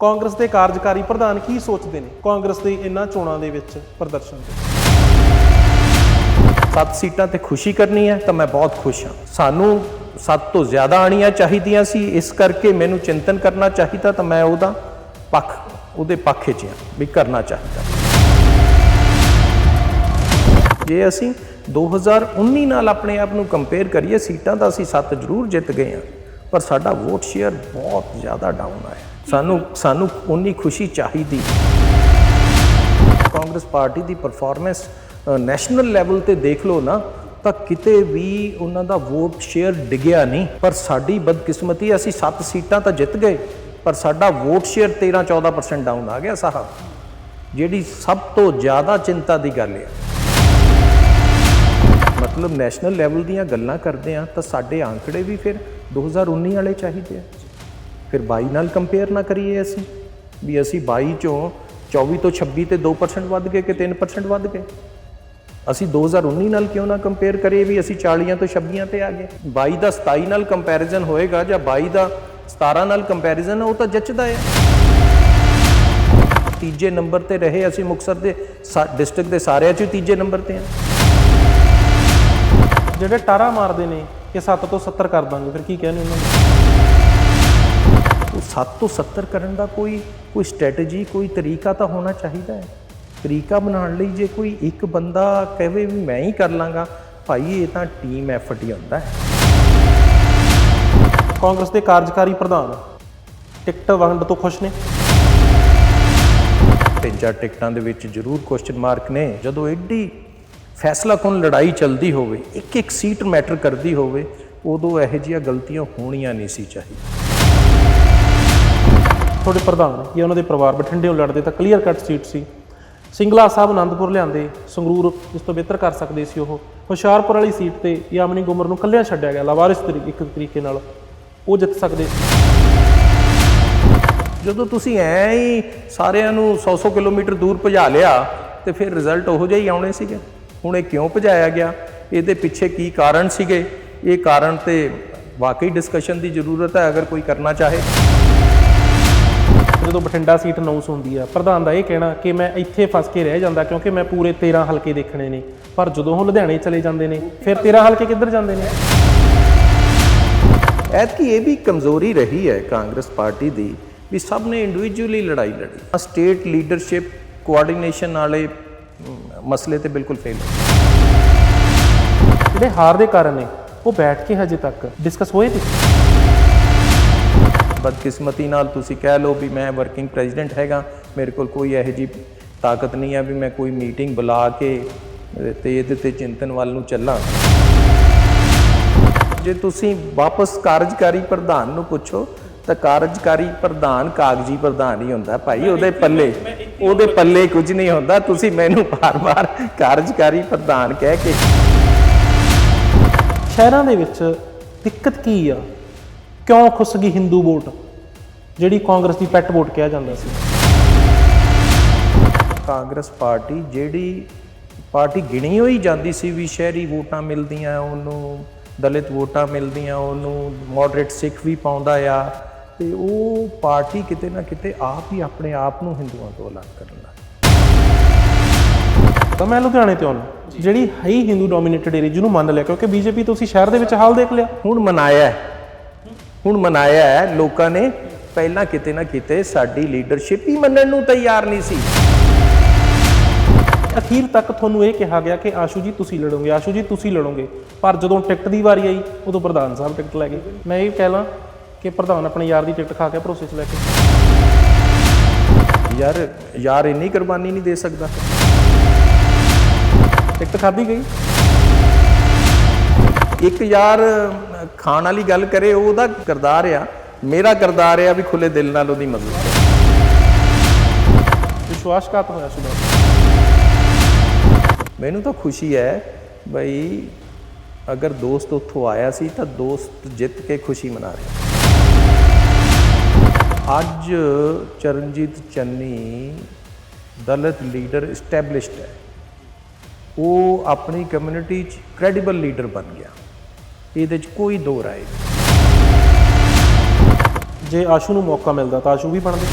ਕਾਂਗਰਸ ਦੇ ਕਾਰਜਕਾਰੀ ਪ੍ਰਧਾਨ ਕੀ ਸੋਚਦੇ ਨੇ? ਕਾਂਗਰਸ ਦੇ ਇਹਨਾਂ ਚੋਣਾਂ ਦੇ ਵਿੱਚ ਪ੍ਰਦਰਸ਼ਨ ਤੇ। ਸੱਤ ਸੀਟਾਂ ਤੇ ਖੁਸ਼ੀ ਕਰਨੀ ਹੈ ਤਾਂ ਮੈਂ ਬਹੁਤ ਖੁਸ਼ ਹਾਂ। ਸਾਨੂੰ ਸੱਤ ਤੋਂ ਜ਼ਿਆਦਾ ਆਣੀਆਂ ਚਾਹੀਦੀਆਂ ਸੀ। ਇਸ ਕਰਕੇ ਮੈਨੂੰ ਚਿੰਤਨ ਕਰਨਾ ਚਾਹੀਦਾ ਤਾਂ ਮੈਂ ਉਹਦਾ ਪੱਖ, ਉਹਦੇ ਪੱਖ 'ਚ ਹਾਂ ਵੀ ਕਰਨਾ ਚਾਹੀਦਾ। ਜੇ ਅਸੀਂ 2019 ਨਾਲ ਆਪਣੇ ਆਪ ਨੂੰ ਕੰਪੇਅਰ ਕਰੀਏ, ਸੀਟਾਂ ਤਾਂ ਅਸੀਂ ਸੱਤ ਜ਼ਰੂਰ ਜਿੱਤ ਗਏ ਹਾਂ। ਪਰ ਸਾਡਾ ਵੋਟ ਸ਼ੇਅਰ ਬਹੁਤ ਜ਼ਿਆਦਾ ਡਾਊਨ ਆਇਆ। ਸਾਨੂੰ ਸਾਨੂੰ ਉਨੀ ਖੁਸ਼ੀ ਚਾਹੀਦੀ। ਕਾਂਗਰਸ ਪਾਰਟੀ ਦੀ ਪਰਫਾਰਮੈਂਸ ਨੈਸ਼ਨਲ ਲੈਵਲ ਤੇ ਦੇਖ ਲਓ ਨਾ, ਤਾਂ ਕਿਤੇ ਵੀ ਉਹਨਾਂ ਦਾ ਵੋਟ ਸ਼ੇਅਰ ਡਿੱਗਿਆ ਨਹੀਂ। ਪਰ ਸਾਡੀ ਬਦਕਿਸਮਤੀ, ਅਸੀਂ 7 ਸੀਟਾਂ ਤਾਂ ਜਿੱਤ ਗਏ, ਪਰ ਸਾਡਾ ਵੋਟ ਸ਼ੇਅਰ 13-14% ਡਾਊਨ ਆ ਗਿਆ ਸਾਹਿਬ ਜਿਹੜੀ ਸਭ ਤੋਂ ਜ਼ਿਆਦਾ ਚਿੰਤਾ ਦੀ ਗੱਲ ਹੈ ਮਤਲਬ ਨੈਸ਼ਨਲ ਲੈਵਲ ਦੀਆਂ ਗੱਲਾਂ ਕਰਦੇ ਆ, ਤਾਂ ਸਾਡੇ ਆંકੜੇ ਵੀ ਫਿਰ 2019 ਵਾਲੇ ਚਾਹੀਦੇ ਆ। ਫਿਰ 22 ਨਾਲ ਕੰਪੇਅਰ ਨਾ ਕਰੀਏ ਅਸੀਂ, ਵੀ ਅਸੀਂ 22 ਚੋਂ 24 ਤੋਂ 26 ਤੇ 2% ਵੱਧ ਗਏ ਕਿ 3% ਵੱਧ ਗਏ? ਅਸੀਂ 2019 ਨਾਲ ਕਿਉਂ ਨਾ ਕੰਪੇਅਰ ਕਰੀਏ ਵੀ ਅਸੀਂ 40 ਤੋਂ 26 ਤੇ ਆ ਗਏ? 22 ਦਾ 27 ਨਾਲ ਕੰਪੈਰੀਜ਼ਨ ਹੋਏਗਾ ਜਾਂ 22 ਦਾ 17 ਨਾਲ ਕੰਪੈਰੀਜ਼ਨ ਉਹ ਤਾਂ ਜੱਚਦਾ ਹੈ ਤੀਜੇ ਨੰਬਰ ਤੇ ਰਹੇ ਅਸੀਂ ਮੁਕਤਸਰ ਦੇ ਡਿਸਟ੍ਰਿਕਟ ਦੇ ਸਾਰਿਆਂ 'ਚ ਹੀ ਤੀਜੇ ਨੰਬਰ ਤੇ ਆ। ਜਿਹੜੇ ਟਾਰਾ ਮਾਰਦੇ ਨੇ ਕਿ 7 ਤੋਂ 70 ਕਰ ਦਾਂਗੇ, ਫਿਰ ਕੀ ਕਹਿੰਦੇ ਉਹਨਾਂ ਨੂੰ? ਉਹ 7 ਤੋਂ 70 ਕਰਨ ਦਾ ਕੋਈ ਕੋਈ ਸਟ੍ਰੈਟਜੀ ਕੋਈ ਤਰੀਕਾ ਤਾਂ ਹੋਣਾ ਚਾਹੀਦਾ ਹੈ। ਤਰੀਕਾ ਬਣਾਉਣ ਲਈ ਜੇ ਕੋਈ ਇੱਕ ਬੰਦਾ ਕਹੇ ਵੀ ਮੈਂ ਹੀ ਕਰ ਲਾਂਗਾ ਭਾਈ ਇਹ ਤਾਂ ਟੀਮ ਐਫਰਟ ਹੀ ਹੁੰਦਾ ਹੈ। ਕਾਂਗਰਸ ਦੇ ਕਾਰਜਕਾਰੀ ਪ੍ਰਧਾਨ ਟਿਕਟ ਵੰਡ ਤੋਂ ਖੁਸ਼ ਨੇ। ਤਿੰਨ ਚਾਰ ਟਿਕਟਾਂ ਦੇ ਵਿੱਚ ਜ਼ਰੂਰ ਕੁਐਸਚਨ ਮਾਰਕ ਨੇ। ਜਦੋਂ ਐਡੀ ਫੈਸਲਾ ਕੋਣ ਲੜਾਈ ਚੱਲਦੀ ਹੋਵੇ ਇੱਕ ਇੱਕ ਸੀਟ ਮੈਟਰ ਕਰਦੀ ਹੋਵੇ ਉਦੋਂ ਇਹੋ ਜਿਹੀਆਂ ਗਲਤੀਆਂ ਹੋਣੀਆਂ ਨਹੀਂ ਸੀ ਚਾਹੀਦੀਆਂ। ਤੁਹਾਡੇ ਪ੍ਰਧਾਨ ਜਾਂ ਉਹਨਾਂ ਦੇ ਪਰਿਵਾਰ ਬਠਿੰਡੇ ਨੂੰ ਲੜਦੇ ਤਾਂ ਕਲੀਅਰ ਕੱਟ ਸੀਟ ਸੀ। ਸਿੰਗਲਾ ਸਾਹਿਬ ਆਨੰਦਪੁਰ ਲਿਆਂਦੇ, ਸੰਗਰੂਰ ਇਸ ਤੋਂ ਬਿਹਤਰ ਕਰ ਸਕਦੇ ਸੀ ਉਹ। ਹੁਸ਼ਿਆਰਪੁਰ ਵਾਲੀ ਸੀਟ ਤੇ ਯਾਮਨੀ ਗੁਮਰ ਨੂੰ ਕੱਲਿਆਂ ਛੱਡਿਆ ਗਿਆ, ਲਾਵਾਰਿਸ ਤਰੀਕੇ ਇੱਕ ਤਰੀਕੇ ਨਾਲ। ਉਹ ਜਿੱਤ ਸਕਦੇ ਸੀ। ਜਦੋਂ ਤੁਸੀਂ ਐ ਹੀ ਸਾਰਿਆਂ ਨੂੰ 100-100 ਕਿਲੋਮੀਟਰ ਦੂਰ ਭਜਾ ਲਿਆ, ਤੇ ਫਿਰ ਰਿਜ਼ਲਟ ਉਹੋ ਜਿਹਾ ਹੀ ਆਉਣੇ ਸੀਗੇ। ਹੁਣ ਇਹ ਕਿਉਂ ਭਜਾਇਆ ਗਿਆ? ਇਹਦੇ ਪਿੱਛੇ ਕੀ ਕਾਰਨ ਸੀਗੇ? ਇਹ ਕਾਰਨ ਤੇ ਵਾਕਈ ਡਿਸਕਸ਼ਨ ਦੀ ਜ਼ਰੂਰਤ ਹੈ, ਅਗਰ ਕੋਈ ਕਰਨਾ ਚਾਹੇ। ਜਦੋਂ ਬਠਿੰਡਾ ਸੀਟ ਅਨਾਉਂਸ ਹੁੰਦੀ ਆ ਪ੍ਰਧਾਨ ਦਾ ਇਹ ਕਹਿਣਾ ਕਿ ਮੈਂ ਇੱਥੇ ਫਸ ਕੇ ਰਹਿ ਜਾਂਦਾ ਕਿਉਂਕਿ ਮੈਂ ਪੂਰੇ 13 ਹਲਕੇ ਦੇਖਣੇ ਨੇ। ਪਰ ਜਦੋਂ ਉਹ ਲੁਧਿਆਣੇ ਚਲੇ ਜਾਂਦੇ ਨੇ ਫਿਰ 13 ਹਲਕੇ ਕਿੱਧਰ ਜਾਂਦੇ ਨੇ? ਐਤਕੀ ਇਹ ਵੀ ਕਮਜ਼ੋਰੀ ਰਹੀ ਹੈ ਕਾਂਗਰਸ ਪਾਰਟੀ ਦੀ ਵੀ ਸਭ ਨੇ ਇੰਡੀਵਿਜੂਅਲੀ ਲੜਾਈ ਲੜੀ। ਸਟੇਟ ਲੀਡਰਸ਼ਿਪ ਕੋਆਰਡੀਨੇਸ਼ਨ ਵਾਲੇ ਮਸਲੇ ਤੇ ਬਿਲਕੁਲ ਫੇਲ ਜਿਹੜੇ ਹਾਰ ਦੇ ਕਾਰਨ ਨੇ ਉਹ ਬੈਠ ਕੇ ਹਜੇ ਤੱਕ ਡਿਸਕਸ ਹੋਏ ਤੇ ਬਦਕਿਸਮਤੀ ਨਾਲ ਤੁਸੀਂ ਕਹਿ ਲਓ ਵੀ ਮੈਂ ਵਰਕਿੰਗ ਪ੍ਰੈਜ਼ੀਡੈਂਟ ਹੈਗਾ ਮੇਰੇ ਕੋਲ ਕੋਈ ਇਹੋ ਜਿਹੀ ਤਾਕਤ ਨਹੀਂ ਹੈ ਵੀ ਮੈਂ ਕੋਈ ਮੀਟਿੰਗ ਬੁਲਾ ਕੇ ਤੇ ਇਹਦੇ ਤੇ ਚਿੰਤਨ ਵੱਲ ਨੂੰ ਚੱਲਾਂ। ਜੇ ਤੁਸੀਂ ਵਾਪਸ ਕਾਰਜਕਾਰੀ ਪ੍ਰਧਾਨ ਨੂੰ ਪੁੱਛੋ ਤਾਂ ਕਾਰਜਕਾਰੀ ਪ੍ਰਧਾਨ ਕਾਗਜ਼ੀ ਪ੍ਰਧਾਨ ਹੀ ਹੁੰਦਾ ਭਾਈ ਉਹਦੇ ਪੱਲੇ ਉਹਦੇ ਪੱਲੇ ਕੁਝ ਨਹੀਂ ਹੁੰਦਾ ਤੁਸੀਂ ਮੈਨੂੰ ਬਾਰ-ਬਾਰ ਕਾਰਜਕਾਰੀ ਪ੍ਰਧਾਨ ਕਹਿ ਕੇ ਸ਼ਹਿਰਾਂ ਦੇ ਵਿੱਚ ਦਿੱਕਤ ਕੀ ਆ? ਕਿਉਂ ਖੁੱਸ ਗਈ ਹਿੰਦੂ ਵੋਟ? ਜਿਹੜੀ ਕਾਂਗਰਸ ਦੀ ਪੈਟ ਵੋਟ ਕਿਹਾ ਜਾਂਦਾ ਸੀ। ਕਾਂਗਰਸ ਪਾਰਟੀ ਜਿਹੜੀ ਪਾਰਟੀ ਗਿਣੀ ਹੋਈ ਜਾਂਦੀ ਸੀ ਵੀ ਸ਼ਹਿਰੀ ਵੋਟਾਂ ਮਿਲਦੀਆਂ ਉਹਨੂੰ ਦਲਿਤ ਵੋਟਾਂ ਮਿਲਦੀਆਂ ਉਹਨੂੰ ਮੋਡਰੇਟ ਸਿੱਖ ਵੀ ਪਾਉਂਦਾ ਆ। ਤੇ ਉਹ ਪਾਰਟੀ ਕਿਤੇ ਨਾ ਕਿਤੇ ਆਪ ਹੀ ਆਪਣੇ ਆਪ ਨੂੰ ਹਿੰਦੂਆਂ ਤੋਂ ਅਲੱਗ ਕਰਨ ਲੱਗ ਤਾਂ ਮੈਂ ਲੁਧਿਆਣੇ ਤੇ ਆਉਣਾ ਜਿਹੜੀ ਹੈ ਹੀ ਹਿੰਦੂ ਡੋਮੀਨੇਟਡ ਏਰੀਆ ਜਿਹਨੂੰ ਮੰਨ ਲਿਆ ਕਿਉਂਕਿ ਬੀਜੇਪੀ ਤੁਸੀਂ ਸ਼ਹਿਰ ਦੇ ਵਿੱਚ ਹਾਲ ਦੇਖ ਲਿਆ। ਹੁਣ ਮਨਾਇਆ ਹੈ। ਹੁਣ ਮਨਾਇਆ ਹੈ ਲੋਕਾਂ ਨੇ ਪਹਿਲਾਂ ਕਿਤੇ ਨਾ ਕਿਤੇ ਸਾਡੀ ਲੀਡਰਸ਼ਿਪ ਹੀ ਮੰਨਣ ਨੂੰ ਤਿਆਰ ਨਹੀਂ ਸੀ। ਅਖੀਰ ਤੱਕ ਤੁਹਾਨੂੰ ਇਹ ਕਿਹਾ ਗਿਆ ਕਿ ਆਸ਼ੂ ਜੀ ਤੁਸੀਂ ਲੜੋਗੇ ਆਸ਼ੂ ਜੀ ਤੁਸੀਂ ਲੜੋਗੇ। ਪਰ ਜਦੋਂ ਟਿਕਟ ਦੀ ਵਾਰੀ ਆਈ ਉਦੋਂ ਪ੍ਰਧਾਨ ਸਾਹਿਬ ਟਿਕਟ ਲੈ ਗਏ। ਮੈਂ ਇਹ ਕਹਿ ਲਾਂ ਕਿ ਪ੍ਰਧਾਨ ਆਪਣੇ ਯਾਰ ਦੀ ਟਿਕਟ ਖਾ ਕੇ ਭਰੋਸੇ 'ਚ ਲੈ ਕੇ। ਯਾਰ ਯਾਰ ਇੰਨੀ ਕੁਰਬਾਨੀ ਨਹੀਂ ਦੇ ਸਕਦਾ। ਟਿਕਟ ਖਾਧੀ ਗਈ? ਇੱਕ ਯਾਰ ਖਾਣ ਵਾਲੀ ਗੱਲ ਕਰੇ ਉਹਦਾ ਕਰਦਾਰ ਆ। ਮੇਰਾ ਕਰਦਾਰ ਆ ਵੀ ਖੁੱਲੇ ਦਿਲ ਨਾਲ ਉਹਦੀ ਮਦਦ ਕਰੇ। ਵਿਸ਼ਵਾਸਘਾਤ ਹੋਇਆ ਸੁਦਾ ਮੈਨੂੰ ਤਾਂ ਖੁਸ਼ੀ ਹੈ ਬਈ ਅਗਰ ਦੋਸਤ ਉੱਥੋਂ ਆਇਆ ਸੀ ਤਾਂ ਦੋਸਤ ਜਿੱਤ ਕੇ ਖੁਸ਼ੀ ਮਨਾ ਰਿਹਾ। ਅੱਜ ਚਰਨਜੀਤ ਚੰਨੀ ਦਲਿਤ ਲੀਡਰ ਐਸਟੈਬਲਿਸ਼ਡ ਹੈ। ਉਹ ਆਪਣੀ ਕਮਿਊਨਿਟੀ 'ਚ ਕ੍ਰੈਡੀਬਲ ਲੀਡਰ ਬਣ ਗਿਆ। ਇਹਦੇ 'ਚ ਕੋਈ ਦੋ ਰਾਏ ਜੇ ਆਸ਼ੂ ਨੂੰ ਮੌਕਾ ਮਿਲਦਾ ਤਾਂ ਆਸ਼ੂ ਵੀ ਬਣਦੇ।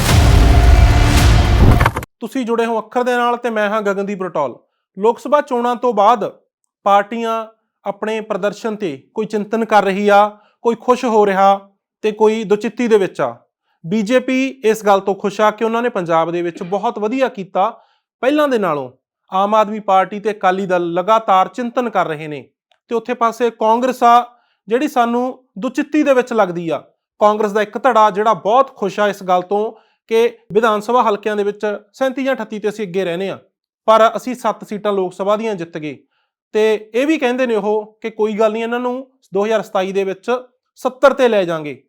ਤੁਸੀਂ ਜੁੜੇ ਹੋ ਅੱਖਰ ਦੇ ਨਾਲ ਤੇ ਮੈਂ ਹਾਂ ਗਗਨਦੀਪ ਰਟੌਲ। ਲੋਕ ਸਭਾ ਚੋਣਾਂ ਤੋਂ ਬਾਅਦ ਪਾਰਟੀਆਂ ਆਪਣੇ ਪ੍ਰਦਰਸ਼ਨ ਤੇ ਕੋਈ ਚਿੰਤਨ ਕਰ ਰਹੀ ਆ, ਕੋਈ ਖੁਸ਼ ਹੋ ਰਿਹਾ ਤੇ ਕੋਈ ਦੁਚਿੱਤੀ ਦੇ ਵਿੱਚ ਆ। ਬੀਜੇਪੀ ਇਸ ਗੱਲ ਤੋਂ ਖੁਸ਼ ਆ ਕਿ ਉਹਨਾਂ ਨੇ ਪੰਜਾਬ ਦੇ ਵਿੱਚ ਬਹੁਤ ਵਧੀਆ ਕੀਤਾ। ਪਹਿਲਾਂ ਦੇ ਨਾਲੋਂ ਆਮ ਆਦਮੀ ਪਾਰਟੀ ਤੇ ਅਕਾਲੀ ਦਲ ਲਗਾਤਾਰ ਚਿੰਤਨ ਕਰ ਰਹੇ ਨੇ ਤੇ ਉੱਥੇ ਪਾਸੇ ਕਾਂਗਰਸ ਆ ਜਿਹੜੀ ਸਾਨੂੰ ਦੁਚਿੱਤੀ ਦੇ ਵਿੱਚ ਲੱਗਦੀ ਆ। ਕਾਂਗਰਸ ਦਾ ਇੱਕ ਧੜਾ ਜਿਹੜਾ ਬਹੁਤ ਖੁਸ਼ ਆ ਇਸ ਗੱਲ ਤੋਂ ਕਿ ਵਿਧਾਨ ਸਭਾ ਹਲਕਿਆਂ ਦੇ ਵਿੱਚ 37 ਜਾਂ 38 ਤੇ ਅਸੀਂ ਅੱਗੇ ਰਹਨੇ ਆ। ਪਰ ਅਸੀਂ 7 ਸੀਟਾਂ ਲੋਕ ਸਭਾ ਦੀਆਂ ਜਿੱਤ ਗਏ। ਤੇ ਇਹ ਵੀ ਕਹਿੰਦੇ ਨੇ ਉਹ ਕਿ ਕੋਈ ਗੱਲ ਨਹੀਂ ਇਹਨਾਂ ਨੂੰ 2027 ਦੇ ਵਿੱਚ 70 ਤੇ ਲੈ ਜਾਾਂਗੇ।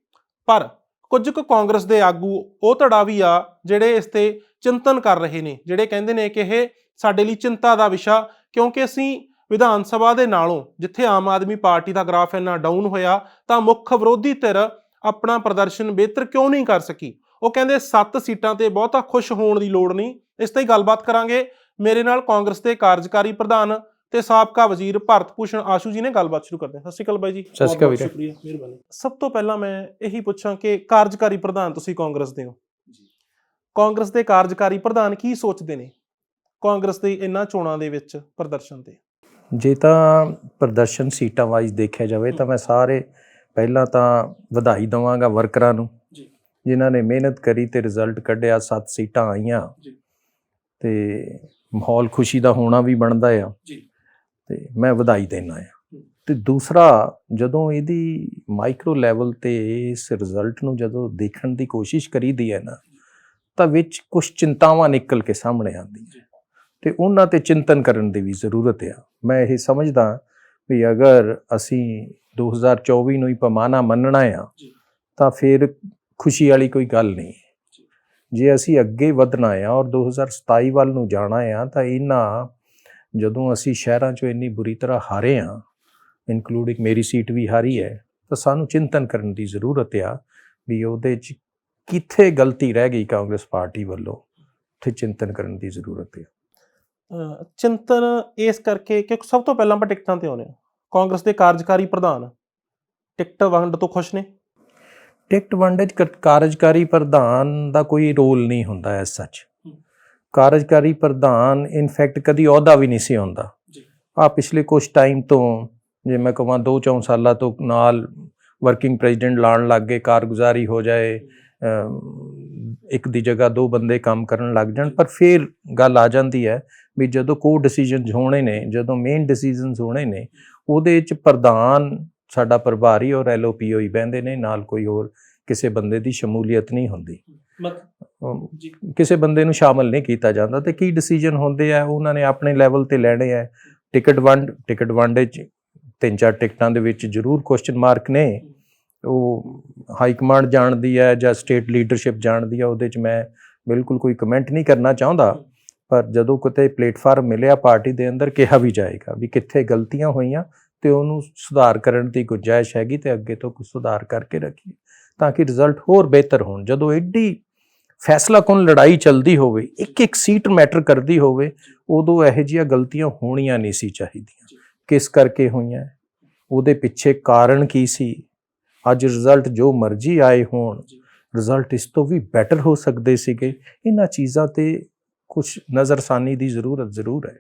ਪਰ ਕੁਝ ਕੁ ਕਾਂਗਰਸ ਦੇ ਆਗੂ ਉਹ ਧੜਾ ਵੀ ਆ ਜਿਹੜੇ ਇਸ ਤੇ ਚਿੰਤਨ ਕਰ ਰਹੇ ਨੇ। ਜਿਹੜੇ ਕਹਿੰਦੇ ਨੇ ਕਿ ਇਹ ਸਾਡੇ ਲਈ ਚਿੰਤਾ ਦਾ ਵਿਸ਼ਾ ਕਿਉਂਕਿ ਅਸੀਂ ਵਿਧਾਨ ਸਭਾ ਦੇ ਨਾਲੋਂ ਜਿੱਥੇ ਆਮ ਆਦਮੀ ਪਾਰਟੀ ਦਾ ਗ੍ਰਾਫ ਇੰਨਾ ਡਾਊਨ ਹੋਇਆ ਤਾਂ ਮੁੱਖ ਵਿਰੋਧੀ ਧਿਰ ਆਪਣਾ ਪ੍ਰਦਰਸ਼ਨ ਬਿਹਤਰ ਕਿਉਂ ਨਹੀਂ ਕਰ ਸਕੀ? ਉਹ ਕਹਿੰਦੇ 7 ਸੀਟਾਂ ਤੇ ਬਹੁਤਾ ਖੁਸ਼ ਹੋਣ ਦੀ ਲੋੜ ਨਹੀਂ। ਇਸ ਤੇ ਹੀ ਗੱਲਬਾਤ ਕਰਾਂਗੇ। ਮੇਰੇ ਨਾਲ ਕਾਂਗਰਸ ਦੇ ਕਾਰਜਕਾਰੀ ਪ੍ਰਧਾਨ ਤੇ ਸਾਬਕਾ ਵਜ਼ੀਰ ਭਾਰਤ ਭੂਸ਼ਣ ਆਸ਼ੂ ਜੀ ਨੇ ਗੱਲਬਾਤ ਸ਼ੁਰੂ ਕਰਦੇ ਹਾਂ। ਸਤਿ ਸ਼੍ਰੀ ਅਕਾਲ ਬਾਈ ਜੀ। ਸਤਿ ਸ਼੍ਰੀ ਅਕਾਲ ਵੀਰੇ। ਸ਼ੁਕਰੀਆ ਮਿਹਰਬਾਨੀ। ਸਭ ਤੋਂ ਪਹਿਲਾਂ ਮੈਂ ਇਹੀ ਪੁੱਛਾਂ ਕਿ ਕਾਰਜਕਾਰੀ ਪ੍ਰਧਾਨ ਤੁਸੀਂ ਕਾਂਗਰਸ ਦੇ ਹੋ? ਕਾਂਗਰਸ ਦੇ ਕਾਰਜਕਾਰੀ ਪ੍ਰਧਾਨ ਕੀ ਸੋਚਦੇ ਨੇ ਕਾਂਗਰਸ ਦੇ ਇਹਨਾਂ ਚੋਣਾਂ ਦੇ ਵਿੱਚ ਪ੍ਰਦਰਸ਼ਨ ਤੇ? ਜੇ ਤਾਂ ਪ੍ਰਦਰਸ਼ਨ ਸੀਟਾਂ ਵਾਈਜ਼ ਦੇਖਿਆ ਜਾਵੇ ਤਾਂ ਮੈਂ ਸਾਰੇ ਪਹਿਲਾਂ ਤਾਂ ਵਧਾਈ ਦਵਾਂਗਾ ਵਰਕਰਾਂ ਨੂੰ ਜੀ। ਜਿਨ੍ਹਾਂ ਨੇ ਮਿਹਨਤ ਕਰੀ ਤੇ ਰਿਜ਼ਲਟ ਕੱਢਿਆ 7 ਸੀਟਾਂ ਆਈਆਂ ਜੀ। ਤੇ ਮਾਹੌਲ ਖੁਸ਼ੀ ਦਾ ਹੋਣਾ ਵੀ ਬਣਦਾ ਆ ਜੀ। ਤੇ ਮੈਂ ਵਧਾਈ ਦੇਣਾ ਆ। ਤੇ ਦੂਸਰਾ ਜਦੋਂ ਇਹਦੀ ਮਾਈਕਰੋ ਲੈਵਲ ਤੇ ਇਸ ਰਿਜ਼ਲਟ ਨੂੰ ਜਦੋਂ ਦੇਖਣ ਦੀ ਕੋਸ਼ਿਸ਼ ਕਰੀਦੀ ਹੈ ਨਾ ਤਾਂ ਵਿੱਚ ਕੁਝ ਚਿੰਤਾਵਾਂ ਨਿਕਲ ਕੇ ਸਾਹਮਣੇ ਆਉਂਦੀਆਂ ਤੇ ਉਹਨਾਂ ਤੇ ਚਿੰਤਨ ਕਰਨ ਦੀ ਵੀ ਜ਼ਰੂਰਤ ਆ ਮੈਂ ਇਹ ਸਮਝਦਾ ਵੀ ਅਗਰ ਅਸੀਂ 2024 ਨੂੰ ਹੀ ਪਮਾਨਾ ਮੰਨਣਾ ਆ। ਤਾਂ ਫਿਰ ਖੁਸ਼ੀ ਵਾਲੀ ਕੋਈ ਗੱਲ ਨਹੀਂ। ਜੇ ਅਸੀਂ ਅੱਗੇ ਵਧਣਾ ਆ ਔਰ 2027 ਵੱਲ ਨੂੰ ਜਾਣਾ ਆ ਤਾਂ ਇਹਨਾਂ ਜਦੋਂ ਅਸੀਂ ਸ਼ਹਿਰਾਂ 'ਚੋਂ ਇੰਨੀ ਬੁਰੀ ਤਰ੍ਹਾਂ ਹਾਰੇ ਆ ਇਨਕਲੂਡਿੰਗ ਮੇਰੀ ਸੀਟ ਵੀ ਹਾਰੀ ਹੈ ਤਾਂ ਸਾਨੂੰ ਚਿੰਤਨ ਕਰਨ ਦੀ ਜ਼ਰੂਰਤ ਆ ਵੀ ਉਹਦੇ 'ਚ ਕਿੱਥੇ ਗਲਤੀ ਰਹਿ ਗਈ ਕਾਂਗਰਸ ਪਾਰਟੀ ਵੱਲੋਂ ਉੱਥੇ ਚਿੰਤਨ ਕਰਨ ਦੀ ਜ਼ਰੂਰਤ ਹੈ ਚਿੰਤਨ ਇਸ ਕਰਕੇ ਕਿ ਸਭ ਤੋਂ ਪਹਿਲਾਂ ਆਪਾਂ ਟਿਕਟਾਂ ਤੇ ਆਉਨੇ ਆ ਕਾਂਗਰਸ ਦੇ ਕਾਰਜਕਾਰੀ ਪ੍ਰਧਾਨ ਟਿਕਟ ਵੰਡ ਤੋਂ ਖੁਸ਼ ਨੇ ਟਿਕਟ ਵੰਡੇ ਕਾਰਜਕਾਰੀ ਪ੍ਰਧਾਨ ਦਾ ਕੋਈ ਰੋਲ ਨਹੀਂ ਹੁੰਦਾ ਐਸ ਸੱਚ। ਕਾਰਜਕਾਰੀ ਪ੍ਰਧਾਨ ਇਨਫੈਕਟ ਕਦੀ ਅਹੁਦਾ ਵੀ ਨਹੀਂ ਸੀ ਹੁੰਦਾ ਜੀ। ਆ ਪਿਛਲੇ ਕੁਝ ਟਾਈਮ ਤੋਂ ਜੇ ਮੈਂ ਕਹਾਂ 2-4 ਸਾਲਾਂ ਤੋਂ ਨਾਲ ਵਰਕਿੰਗ ਪ੍ਰੈਜ਼ੀਡੈਂਟ ਲਾਣ ਲੱਗ ਗਏ ਕਾਰਗੁਜ਼ਾਰੀ ਹੋ ਜਾਏ ਇੱਕ ਦੀ ਜਗ੍ਹਾ ਦੋ ਬੰਦੇ ਕੰਮ ਕਰਨ ਲੱਗ ਜਾਣ ਪਰ ਫਿਰ ਗੱਲ ਆ ਜਾਂਦੀ ਹੈ ਵੀ ਜਦੋਂ ਕੋ ਡਿਸੀਜਨਸ ਹੋਣੇ ਨੇ ਜਦੋਂ ਮੇਨ ਡਿਸੀਜਨਸ ਹੋਣੇ ਨੇ ਉਹਦੇ 'ਚ ਪ੍ਰਧਾਨ ਸਾਡਾ ਪ੍ਰਭਾਰੀ ਔਰ ਐਲਓਪੀਓ ਹੀ ਬਹਿੰਦੇ ਨੇ ਨਾਲ ਕੋਈ ਹੋਰ ਕਿਸੇ ਬੰਦੇ ਦੀ ਸ਼ਮੂਲੀਅਤ ਨਹੀਂ ਹੁੰਦੀ। ਕਿਸੇ ਬੰਦੇ ਨੂੰ ਸ਼ਾਮਲ ਨਹੀਂ ਕੀਤਾ ਜਾਂਦਾ ਤੇ ਕੀ ਡਿਸੀਜਨ ਹੁੰਦੇ ਆ ਉਹਨਾਂ ਨੇ ਆਪਣੇ ਲੈਵਲ ਤੇ ਲੈਣੇ ਆ। ਟਿਕਟ ਵੰਡ ਟਿਕਟ ਵੰਡੇ ਚ ਤਿੰਨ ਚਾਰ ਟਿਕਟਾਂ ਦੇ ਵਿੱਚ ਜ਼ਰੂਰ ਕੁਐਸਚਨ ਮਾਰਕ ਨੇ। ਉਹ ਹਾਈ ਕਮਾਂਡ ਜਾਣਦੀ ਹੈ ਜਾਂ ਸਟੇਟ ਲੀਡਰਸ਼ਿਪ ਜਾਣਦੀ ਹੈ ਉਹਦੇ ਚ ਮੈਂ ਬਿਲਕੁਲ ਕੋਈ ਕਮੈਂਟ ਨਹੀਂ ਕਰਨਾ ਚਾਹੁੰਦਾ। ਪਰ ਜਦੋਂ ਕਿਤੇ ਪਲੇਟਫਾਰਮ ਮਿਲਿਆ ਪਾਰਟੀ ਦੇ ਅੰਦਰ, ਕਿਹਾ ਵੀ ਜਾਏਗਾ ਵੀ ਕਿੱਥੇ ਗਲਤੀਆਂ ਹੋਈਆਂ ਤੇ ਉਹਨੂੰ ਸੁਧਾਰ ਕਰਨ ਦੀ ਗੁੰਜਾਇਸ਼ ਹੈਗੀ ਤੇ ਅੱਗੇ ਤੋਂ ਕੁਝ ਸੁਧਾਰ ਕਰਕੇ ਰੱਖੀਏ ਤਾਂ ਕਿ ਰਿਜ਼ਲਟ ਹੋਰ ਬਿਹਤਰ ਹੋਣ। ਜਦੋਂ ਐਡੀ ਫੈਸਲਾ ਕੌਣ ਲੜਾਈ ਚੱਲਦੀ ਹੋਵੇ ਇੱਕ ਇੱਕ ਸੀਟ ਮੈਟਰ ਕਰਦੀ ਹੋਵੇ, ਉਦੋਂ ਇਹੋ ਜਿਹੀਆਂ ਗਲਤੀਆਂ ਹੋਣੀਆਂ ਨਹੀਂ ਸੀ ਚਾਹੀਦੀਆਂ। ਕਿਸ ਕਰਕੇ ਹੋਈਆਂ? ਉਹਦੇ ਪਿੱਛੇ ਕਾਰਨ ਕੀ ਸੀ? ਅੱਜ ਰਿਜ਼ਲਟ ਜੋ ਮਰਜ਼ੀ ਆਏ ਹੋਣ ਰਿਜ਼ਲਟ ਇਸ ਤੋਂ ਵੀ ਬੈਟਰ ਹੋ ਸਕਦੇ ਸੀਗੇ। ਇਹਨਾਂ ਚੀਜ਼ਾਂ ਤੇ ਕੁਝ ਨਜ਼ਰਸਾਨੀ ਦੀ ਜ਼ਰੂਰਤ ਜ਼ਰੂਰ ਹੈ।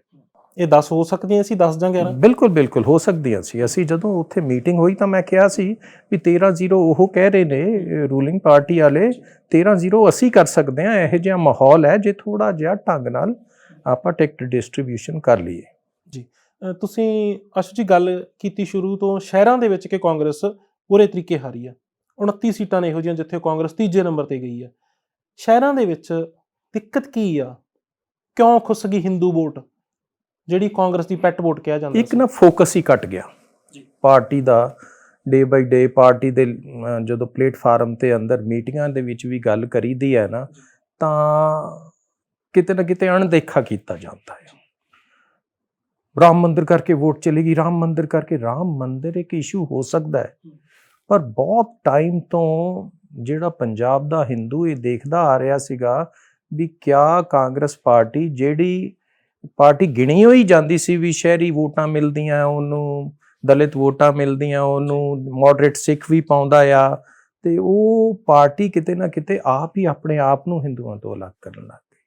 ਇਹ 10 ਹੋ ਸਕਦੀਆਂ ਸੀ 10 ਜਾਂ 11 ਬਿਲਕੁਲ ਬਿਲਕੁਲ ਹੋ ਸਕਦੀਆਂ ਸੀ। ਅਸੀਂ ਜਦੋਂ ਉੱਥੇ ਮੀਟਿੰਗ ਹੋਈ ਤਾਂ ਮੈਂ ਕਿਹਾ ਸੀ ਵੀ 13-0 ਉਹ ਕਹਿ ਰਹੇ ਨੇ ਰੂਲਿੰਗ ਪਾਰਟੀ ਵਾਲੇ 13-0 ਅਸੀਂ ਕਰ ਸਕਦੇ ਹਾਂ ਇਹੋ ਜਿਹਾ ਮਾਹੌਲ ਹੈ ਜੇ ਥੋੜਾ ਜਿਹਾ ਢੰਗ ਨਾਲ ਆਪਾਂ ਟਿਕਟ ਡਿਸਟ੍ਰੀਬਿਊਸ਼ਨ ਕਰ ਲਈਏ। ਅਹ ਤੁਸੀਂ ਅਸ਼ੂ ਜੀ ਗੱਲ ਕੀਤੀ ਸ਼ੁਰੂ ਤੋਂ ਸ਼ਹਿਰਾਂ ਦੇ ਵਿੱਚ ਕਿ ਕਾਂਗਰਸ ਪੂਰੇ ਤਰੀਕੇ ਹਾਰੀ ਆ। 29 ਸੀਟਾਂ ਨੇ ਇਹੋ ਜਿਹੀਆਂ ਜਿੱਥੇ ਕਾਂਗਰਸ ਤੀਜੇ ਨੰਬਰ ਤੇ ਗਈ ਆ। ਸ਼ਹਿਰਾਂ ਦੇ ਵਿੱਚ ਦਿੱਕਤ ਕੀ ਆ? ਕਿਉਂ ਖੁੱਸ ਗਈ ਹਿੰਦੂ ਵੋਟ? ਜਿਹੜੀ ਕਾਂਗਰਸ ਦੀ ਪੈਟ ਵੋਟ ਕਿਹਾ ਜਾਂਦਾ ਇੱਕ ਨਾ ਫੋਕਸ ਹੀ ਘਟ ਗਿਆ। ਜੀ। ਪਾਰਟੀ ਦਾ ਡੇ ਬਾਈ ਡੇ ਪਾਰਟੀ ਦੇ ਜਦੋਂ ਪਲੇਟਫਾਰਮ ਤੇ ਅੰਦਰ ਮੀਟਿੰਗਾਂ ਦੇ ਵਿੱਚ ਵੀ ਗੱਲ ਕਰੀਦੀ ਹੈ ਨਾ ਤਾਂ ਕਿਤੇ ਨਾ ਕਿਤੇ ਅਣਦੇਖਾ ਕੀਤਾ ਜਾਂਦਾ ਹੈ। ਰਾਮ ਮੰਦਿਰ ਕਰਕੇ ਵੋਟ ਚਲੇਗੀ ਰਾਮ ਮੰਦਿਰ ਕਰਕੇ ਰਾਮ ਮੰਦਿਰ ਇੱਕ ਇਸ਼ੂ ਹੋ ਸਕਦਾ ਹੈ। ਪਰ ਬਹੁਤ ਟਾਈਮ ਤੋਂ ਜਿਹੜਾ ਪੰਜਾਬ ਦਾ ਹਿੰਦੂ ਇਹ ਦੇਖਦਾ ਆ ਰਿਹਾ ਸੀਗਾ ਵੀ ਕਿਆ ਕਾਂਗਰਸ ਪਾਰਟੀ, ਜਿਹੜੀ ਪਾਰਟੀ ਗਿਣੀ ਹੋਈ ਜਾਂਦੀ ਸੀ ਵੀ ਸ਼ਹਿਰੀ ਵੋਟਾਂ ਮਿਲਦੀਆਂ, ਉਹਨੂੰ ਦਲਿਤ ਵੋਟਾਂ ਮਿਲਦੀਆਂ, ਉਹਨੂੰ ਮੋਡਰੇਟ ਸਿੱਖ ਵੀ ਪਾਉਂਦਾ ਆ, ਤੇ ਉਹ ਪਾਰਟੀ ਕਿਤੇ ਨਾ ਕਿਤੇ ਆਪ ਹੀ ਆਪਣੇ ਆਪ ਨੂੰ ਹਿੰਦੂਆਂ ਤੋਂ ਅਲੱਗ ਕਰਨ ਲੱਗ ਗਈ।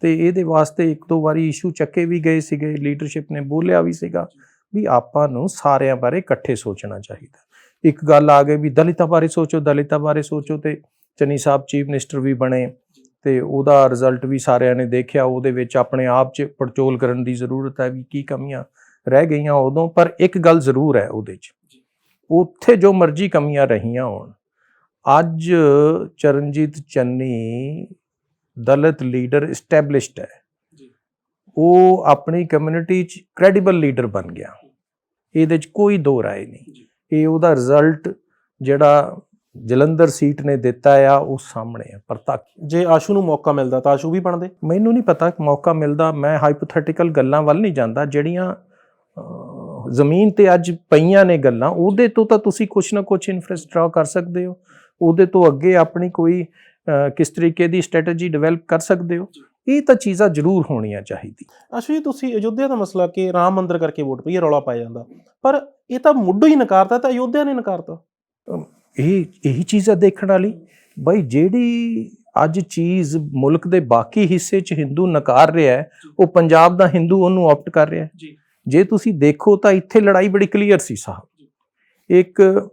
ਤੇ ਇਹਦੇ ਵਾਸਤੇ ਇੱਕ ਦੋ ਵਾਰੀ ਇਸ਼ੂ ਚੱਕੇ ਵੀ ਗਏ ਸੀਗੇ ਲੀਡਰਸ਼ਿਪ ਨੇ ਬੋਲਿਆ ਵੀ ਸੀਗਾ ਵੀ ਆਪਾਂ ਨੂੰ ਸਾਰਿਆਂ ਬਾਰੇ ਇਕੱਠੇ ਸੋਚਣਾ ਚਾਹੀਦਾ। ਇੱਕ ਗੱਲ ਆ ਗਈ ਵੀ ਦਲਿਤਾਂ ਬਾਰੇ ਸੋਚੋ, ਦਲਿਤਾਂ ਬਾਰੇ ਸੋਚੋ ਤੇ ਚੰਨੀ ਸਾਹਿਬ ਚੀਫ ਮਿਨਿਸਟਰ ਵੀ ਬਣੇ। ਤੇ ਉਹਦਾ ਰਿਜ਼ਲਟ ਵੀ ਸਾਰਿਆਂ ਨੇ ਦੇਖਿਆ ਉਹਦੇ ਵਿੱਚ ਆਪਣੇ ਆਪ 'ਚ ਪੜਚੋਲ ਕਰਨ ਦੀ ਜ਼ਰੂਰਤ ਹੈ ਵੀ ਕੀ ਕਮੀਆਂ ਰਹਿ ਗਈਆਂ ਉਦੋਂ ਪਰ ਇੱਕ ਗੱਲ ਜ਼ਰੂਰ ਹੈ ਉਹਦੇ 'ਚ। ਉੱਥੇ ਜੋ ਮਰਜ਼ੀ ਕਮੀਆਂ ਰਹੀਆਂ ਹੋਣ ਅੱਜ ਚਰਨਜੀਤ ਚੰਨੀ ਦਲਿਤ ਲੀਡਰ ਐਸਟੈਬਲਿਸ਼ਡ ਹੈ। ਉਹ ਆਪਣੀ ਕਮਿਊਨਿਟੀ 'ਚ ਕ੍ਰੈਡੀਬਲ ਲੀਡਰ ਬਣ ਗਿਆ। ਇਹਦੇ 'ਚ ਕੋਈ ਦੋ ਰਾਏ ਨਹੀਂ। ਇਹ ਉਹਦਾ ਰਿਜ਼ਲਟ ਜਿਹੜਾ ਜਲੰਧਰ ਸੀਟ ਨੇ ਦਿੱਤਾ ਆ ਉਹ ਸਾਹਮਣੇ ਹੈ ਪ੍ਰਤੱਖ ਜੇ ਆਸ਼ੂ ਨੂੰ ਮੌਕਾ ਮਿਲਦਾ ਤਾਂ ਆਸ਼ੂ ਵੀ ਬਣਦੇ। ਮੈਨੂੰ ਨਹੀਂ ਪਤਾ ਕਿ ਮੌਕਾ ਮਿਲਦਾ ਮੈਂ ਹਾਈਪੋਥੈਟੀਕਲ ਗੱਲਾਂ ਵੱਲ ਨਹੀਂ ਜਾਂਦਾ ਜਿਹੜੀਆਂ ਜ਼ਮੀਨ ਤੇ ਅੱਜ ਪਈਆਂ ਨੇ ਗੱਲਾਂ ਉਹਦੇ ਤੋਂ ਤਾਂ ਤੁਸੀਂ ਕੁਝ ਨਾ ਕੁਝ ਇਨਫਰੈਂਸ ਡਰਾ ਕਰ ਸਕਦੇ ਹੋ। ਉਹਦੇ ਤੋਂ ਅੱਗੇ ਆਪਣੀ ਕੋਈ ਕਿਸ ਤਰੀਕੇ ਦੀ ਸਟ੍ਰੈਟਜੀ ਡਿਵੈਲਪ ਕਰ ਸਕਦੇ ਹੋ। ਇਹ ਤਾਂ ਚੀਜ਼ਾਂ ਜ਼ਰੂਰ ਹੋਣੀਆਂ ਚਾਹੀਦੀ ਆਸ਼ੂ ਜੀ ਤੁਸੀਂ ਅਯੋਧਿਆ ਦਾ ਮਸਲਾ ਕਿ ਰਾਮ ਮੰਦਿਰ ਕਰਕੇ ਵੋਟ ਪਈ ਹੈ ਰੌਲਾ ਪਾਇਆ ਜਾਂਦਾ। ਪਰ ਇਹ ਤਾਂ ਮੁੱਢੋਂ ਹੀ ਨਕਾਰਤਾ ਤਾਂ ਅਯੋਧਿਆ ਨੇ ਨਕਾਰਤਾ। ਇਹ ਇਹੀ ਚੀਜ਼ ਆ ਦੇਖਣ ਵਾਲੀ? ਬਈ ਜਿਹੜੀ ਅੱਜ ਚੀਜ਼ ਮੁਲਕ ਦੇ ਬਾਕੀ ਹਿੱਸੇ 'ਚ ਹਿੰਦੂ ਨਕਾਰ ਰਿਹਾ ਹੈ ਉਹ ਪੰਜਾਬ ਦਾ ਹਿੰਦੂ ਉਹਨੂੰ ਆਪਟ ਕਰ ਰਿਹਾ ਹੈ। ਜੀ। ਤੁਸੀਂ ਦੇਖੋ ਤਾਂ ਇੱਥੇ ਲੜਾਈ ਬੜੀ ਕਲੀਅਰ ਸੀ ਸਾਹਿਬ। ਇੱਕ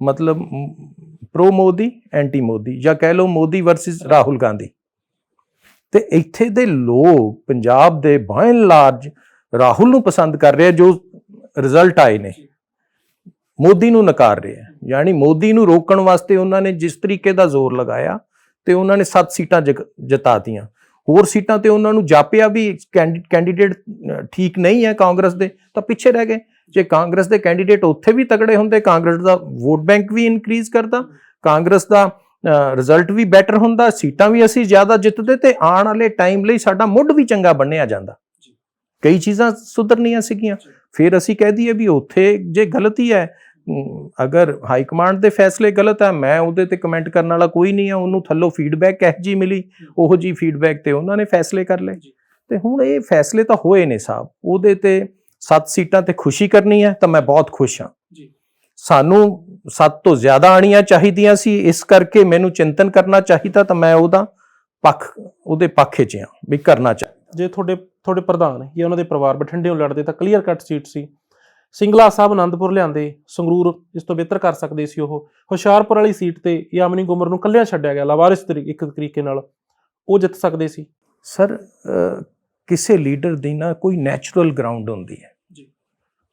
ਮਤਲਬ ਪ੍ਰੋ ਮੋਦੀ ਐਂਟੀ ਮੋਦੀ ਜਾਂ ਕਹਿ ਲਓ ਮੋਦੀ ਵਰਸਸ ਰਾਹੁਲ ਗਾਂਧੀ ਤੇ ਇੱਥੇ ਦੇ ਲੋਕ ਪੰਜਾਬ ਦੇ ਬਾਇਨ ਲਾਰਜ ਰਾਹੁਲ ਨੂੰ ਪਸੰਦ ਕਰ ਰਹੇ ਜੋ ਰਿਜ਼ਲਟ ਆਏ ਨੇ। ਮੋਦੀ ਨੂੰ ਨਕਾਰ ਰਹੇ ਆ ਯਾਨੀ ਮੋਦੀ ਨੂੰ ਰੋਕਣ ਵਾਸਤੇ ਉਹਨਾਂ ਨੇ ਜਿਸ ਤਰੀਕੇ ਦਾ ਜ਼ੋਰ ਲਗਾਇਆ ਤੇ ਉਹਨਾਂ ਨੇ 7 ਸੀਟਾਂ ਜਿਤਾਤੀਆਂ। ਹੋਰ ਸੀਟਾਂ ਤੇ ਉਹਨਾਂ ਨੂੰ ਜਾਪਿਆ ਵੀ ਕੈਂਡੀ- ਕੈਂਡੀਡੇਟ ਠੀਕ ਨਹੀਂ ਹੈ ਕਾਂਗਰਸ ਦੇ ਤਾਂ ਪਿੱਛੇ ਰਹਿ ਗਏ। ਜੇ ਕਾਂਗਰਸ ਦੇ ਕੈਂਡੀਡੇਟ ਉੱਥੇ ਵੀ ਤਗੜੇ ਹੁੰਦੇ ਕਾਂਗਰਸ ਦਾ ਵੋਟ ਬੈਂਕ ਵੀ ਇਨਕਰੀਜ਼ ਕਰਦਾ ਕਾਂਗਰਸ ਦਾ ਰਿਜ਼ਲਟ ਵੀ ਬੈਟਰ ਹੁੰਦਾ ਸੀਟਾਂ ਵੀ ਅਸੀਂ ਜ਼ਿਆਦਾ ਜਿੱਤਦੇ ਤੇ ਆਉਣ ਵਾਲੇ ਟਾਈਮ ਲਈ ਸਾਡਾ ਮੁੱਢ ਵੀ ਚੰਗਾ ਬਣਿਆ ਜਾਂਦਾ। ਕਈ ਚੀਜ਼ਾਂ ਸੁਧਰਨੀਆਂ ਸੀਗੀਆਂ। ਫਿਰ ਅਸੀਂ ਕਹਿ ਦਈਏ ਵੀ ਉੱਥੇ ਜੇ ਗਲਤੀ ਹੈ ਅਗਰ ਹਾਈ ਕਮਾਂਡ ਦੇ ਫੈਸਲੇ ਗਲਤ ਹੈ ਮੈਂ ਉਹਦੇ ਤੇ ਕਮੈਂਟ ਕਰਨ ਵਾਲਾ ਕੋਈ ਨਹੀਂ ਹੈ ਉਹਨੂੰ ਥੱਲੋਂ ਫੀਡਬੈਕ ਕਿਹ ਜੀ ਮਿਲੀ ਉਹੋ ਜੀ ਫੀਡਬੈਕ ਤੇ ਉਹਨਾਂ ਨੇ ਫੈਸਲੇ ਕਰ ਲਏ। ਤੇ ਹੁਣ ਇਹ ਫੈਸਲੇ ਤਾਂ ਹੋਏ ਨੇ ਸਾਹਿਬ ਉਹਦੇ ਤੇ 7 ਸੀਟਾਂ ਤੇ ਖੁਸ਼ੀ ਕਰਨੀ ਹੈ ਤਾਂ ਮੈਂ ਬਹੁਤ ਖੁਸ਼ ਹਾਂ। ਜੀ। ਸਾਨੂੰ 7 ਤੋਂ ਜ਼ਿਆਦਾ ਆਣੀਆਂ ਚਾਹੀਦੀਆਂ ਸੀ ਇਸ ਕਰਕੇ ਮੈਨੂੰ ਚਿੰਤਨ ਕਰਨਾ ਚਾਹੀਦਾ ਤਾਂ ਮੈਂ ਉਹਦਾ ਪੱਖ ਉਹਦੇ ਪੱਖ 'ਚ ਹਾਂ ਵੀ ਕਰਨਾ ਚਾਹੀਦਾ। ਜੇ ਤੁਹਾਡੇ ਤੁਹਾਡੇ ਪ੍ਰਧਾਨ ਜਾਂ ਉਹਨਾਂ ਦੇ ਪਰਿਵਾਰ ਬਠਿੰਡਿਓਂ ਲੜਦੇ ਤਾਂ ਕਲੀਅਰ ਕੱਟ ਸੀਟ ਸੀ। ਸਿੰਗਲਾ ਸਾਹਿਬ ਆਨੰਦਪੁਰ ਲਿਆਂਦੇ ਸੰਗਰੂਰ ਇਸ ਤੋਂ ਬਿਹਤਰ ਕਰ ਸਕਦੇ ਸੀ ਉਹ। ਹੁਸ਼ਿਆਰਪੁਰ ਵਾਲੀ ਸੀਟ ਤੇ ਯਾਮਨੀ ਗੁਮਰ ਨੂੰ ਕੱਲਿਆਂ ਛੱਡਿਆ ਗਿਆ ਲਾਵਾਰਿਸ ਤਰੀ- ਇੱਕ ਤਰੀਕੇ ਨਾਲ। ਉਹ ਜਿੱਤ ਸਕਦੇ ਸੀ। ਸਰ ਕਿਸੇ ਲੀਡਰ ਦੀ ਨਾ ਕੋਈ ਨੈਚੁਰਲ ਗਰਾਊਂਡ ਹੁੰਦੀ ਹੈ।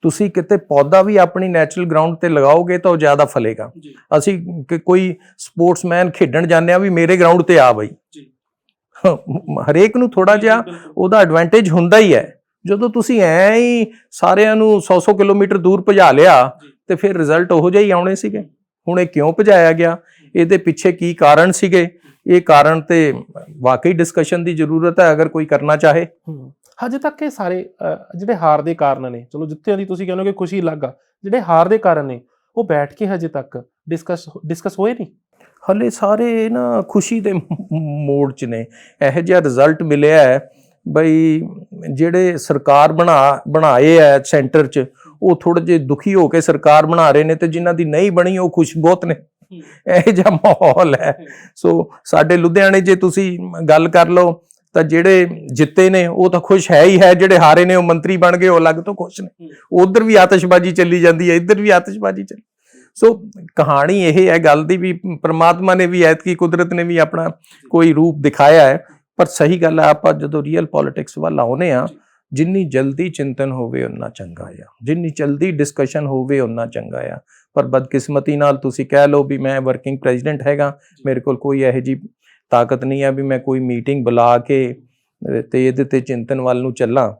ਤੁਸੀਂ ਕਿਤੇ ਪੌਦਾ ਵੀ ਆਪਣੀ ਨੈਚੁਰਲ ਗਰਾਊਂਡ ਤੇ ਲਗਾਓਗੇ ਤਾਂ ਉਹ ਜ਼ਿਆਦਾ ਫਲੇਗਾ। ਅਸੀਂ ਕਿ ਕੋਈ ਸਪੋਰਟਸਮੈਨ ਖੇਡਣ ਜਾਂਦੇ ਆ ਵੀ ਮੇਰੇ ਗਰਾਊਂਡ ਤੇ ਆ ਬਈ। ਹਰੇਕ ਨੂੰ ਥੋੜਾ ਜਿਹਾ ਉਹਦਾ ਐਡਵਾਂਟੇਜ ਹੁੰਦਾ ਹੀ ਹੈ। ਜਦੋਂ ਤੁਸੀਂ ਐ ਹੀ ਸਾਰਿਆਂ ਨੂੰ 100-100 ਕਿਲੋਮੀਟਰ ਦੂਰ ਭਜਾ ਲਿਆ ਤੇ ਫਿਰ ਰਿਜ਼ਲਟ ਉਹੋ ਜਿਹਾ ਹੀ ਆਉਣੇ ਸੀਗੇ। ਹੁਣ ਇਹ ਕਿਉਂ ਭਜਾਇਆ ਗਿਆ? ਇਹਦੇ ਪਿੱਛੇ ਕੀ ਕਾਰਨ ਸੀਗੇ? ਇਹ ਕਾਰਨ ਤੇ ਵਾਕਈ ਡਿਸਕਸ਼ਨ ਦੀ ਜ਼ਰੂਰਤ ਹੈ ਅਗਰ ਕੋਈ ਕਰਨਾ ਚਾਹੇ। ਹਜੇ ਤੱਕ ਇਹ ਸਾਰੇ ਜਿਹੜੇ ਹਾਰ ਦੇ ਕਾਰਨ ਨੇ ਚਲੋ ਜਿੱਥੇ ਦੀ ਤੁਸੀਂ ਕਹਿੰਦੇ ਹੋ ਕਿ ਖੁਸ਼ੀ ਲੱਗਾ ਜਿਹੜੇ ਹਾਰ ਦੇ ਕਾਰਨ ਨੇ ਉਹ ਬੈਠ ਕੇ ਹਜੇ ਤੱਕ ਡਿਸਕਸ ਡਿਸਕਸ ਹੋਏ ਨਹੀਂ? ਹਲੇ ਸਾਰੇ ਨਾ ਖੁਸ਼ੀ ਦੇ ਮੋੜ 'ਚ ਨੇ। ਇਹੋ ਜਿਹਾ ਰਿਜ਼ਲਟ ਮਿਲਿਆ ਹੈ ਬਈ ਜਿਹੜੇ ਸਰਕਾਰ ਬਣਾ ਬਣਾਏ ਐ ਸੈਂਟਰ 'ਚ ਉਹ ਥੋੜੇ ਜਿਹੇ ਦੁਖੀ ਹੋ ਕੇ ਸਰਕਾਰ ਬਣਾ ਰਹੇ ਨੇ ਤੇ ਜਿਨ੍ਹਾਂ ਦੀ ਨਹੀਂ ਬਣੀ ਉਹ ਖੁਸ਼ ਬਹੁਤ ਨੇ। ਇਹੋ ਜਿਹਾ ਮਾਹੌਲ ਹੈ। ਸੋ ਸਾਡੇ ਲੁਧਿਆਣੇ ਜੇ ਤੁਸੀਂ ਗੱਲ ਕਰ ਲਓ ਤਾਂ ਜਿਹੜੇ ਜਿੱਤੇ ਨੇ ਉਹ ਤਾਂ ਖੁਸ਼ ਹੈ ਹੀ ਹੈ ਜਿਹੜੇ ਹਾਰੇ ਨੇ ਉਹ ਮੰਤਰੀ ਬਣ ਗਏ ਉਹ ਅਲੱਗ ਤੋਂ ਖੁਸ਼ ਨੇ। ਉਧਰ ਵੀ ਆਤਿਸ਼ਬਾਜ਼ੀ ਚੱਲੀ ਜਾਂਦੀ ਹੈ ਇੱਧਰ ਵੀ ਆਤਿਸ਼ਬਾਜ਼ੀ ਚੱਲੀ। ਸੋ ਕਹਾਣੀ ਇਹ ਹੈ ਗੱਲ ਦੀ ਵੀ ਪ੍ਰਮਾਤਮਾ ਨੇ ਵੀ ਐਤਕੀ ਕੁਦਰਤ ਨੇ ਵੀ ਆਪਣਾ ਕੋਈ ਰੂਪ ਦਿਖਾਇਆ ਹੈ। ਪਰ ਸਹੀ ਗੱਲ ਹੈ ਆਪਾਂ ਜਦੋਂ ਰੀਅਲ ਪੋਲਿਟਿਕਸ ਵੱਲ ਆਉਨੇ ਆ ਜਿੰਨੀ ਜਲਦੀ ਚਿੰਤਨ ਹੋਵੇ ਉਨਾ ਚੰਗਾ ਆ ਜਿੰਨੀ ਜਲਦੀ ਡਿਸਕਸ਼ਨ ਹੋਵੇ ਉਨਾ ਚੰਗਾ ਆ। ਪਰ ਬਦਕਿਸਮਤੀ ਨਾਲ ਤੁਸੀਂ ਕਹਿ ਲਓ ਵੀ ਮੈਂ ਵਰਕਿੰਗ ਪ੍ਰੈਜ਼ੀਡੈਂਟ ਹੈਗਾ ਮੇਰੇ ਕੋਲ ਕੋਈ ਇਹੋ ਜੀ ਤਾਕਤ ਨਹੀਂ ਆ ਵੀ ਮੈਂ ਕੋਈ ਮੀਟਿੰਗ ਬੁਲਾ ਕੇ ਅਹ, ਤੇ ਇਹਦੇ ਤੇ ਚਿੰਤਨ ਵੱਲ ਨੂੰ ਚੱਲਾਂ।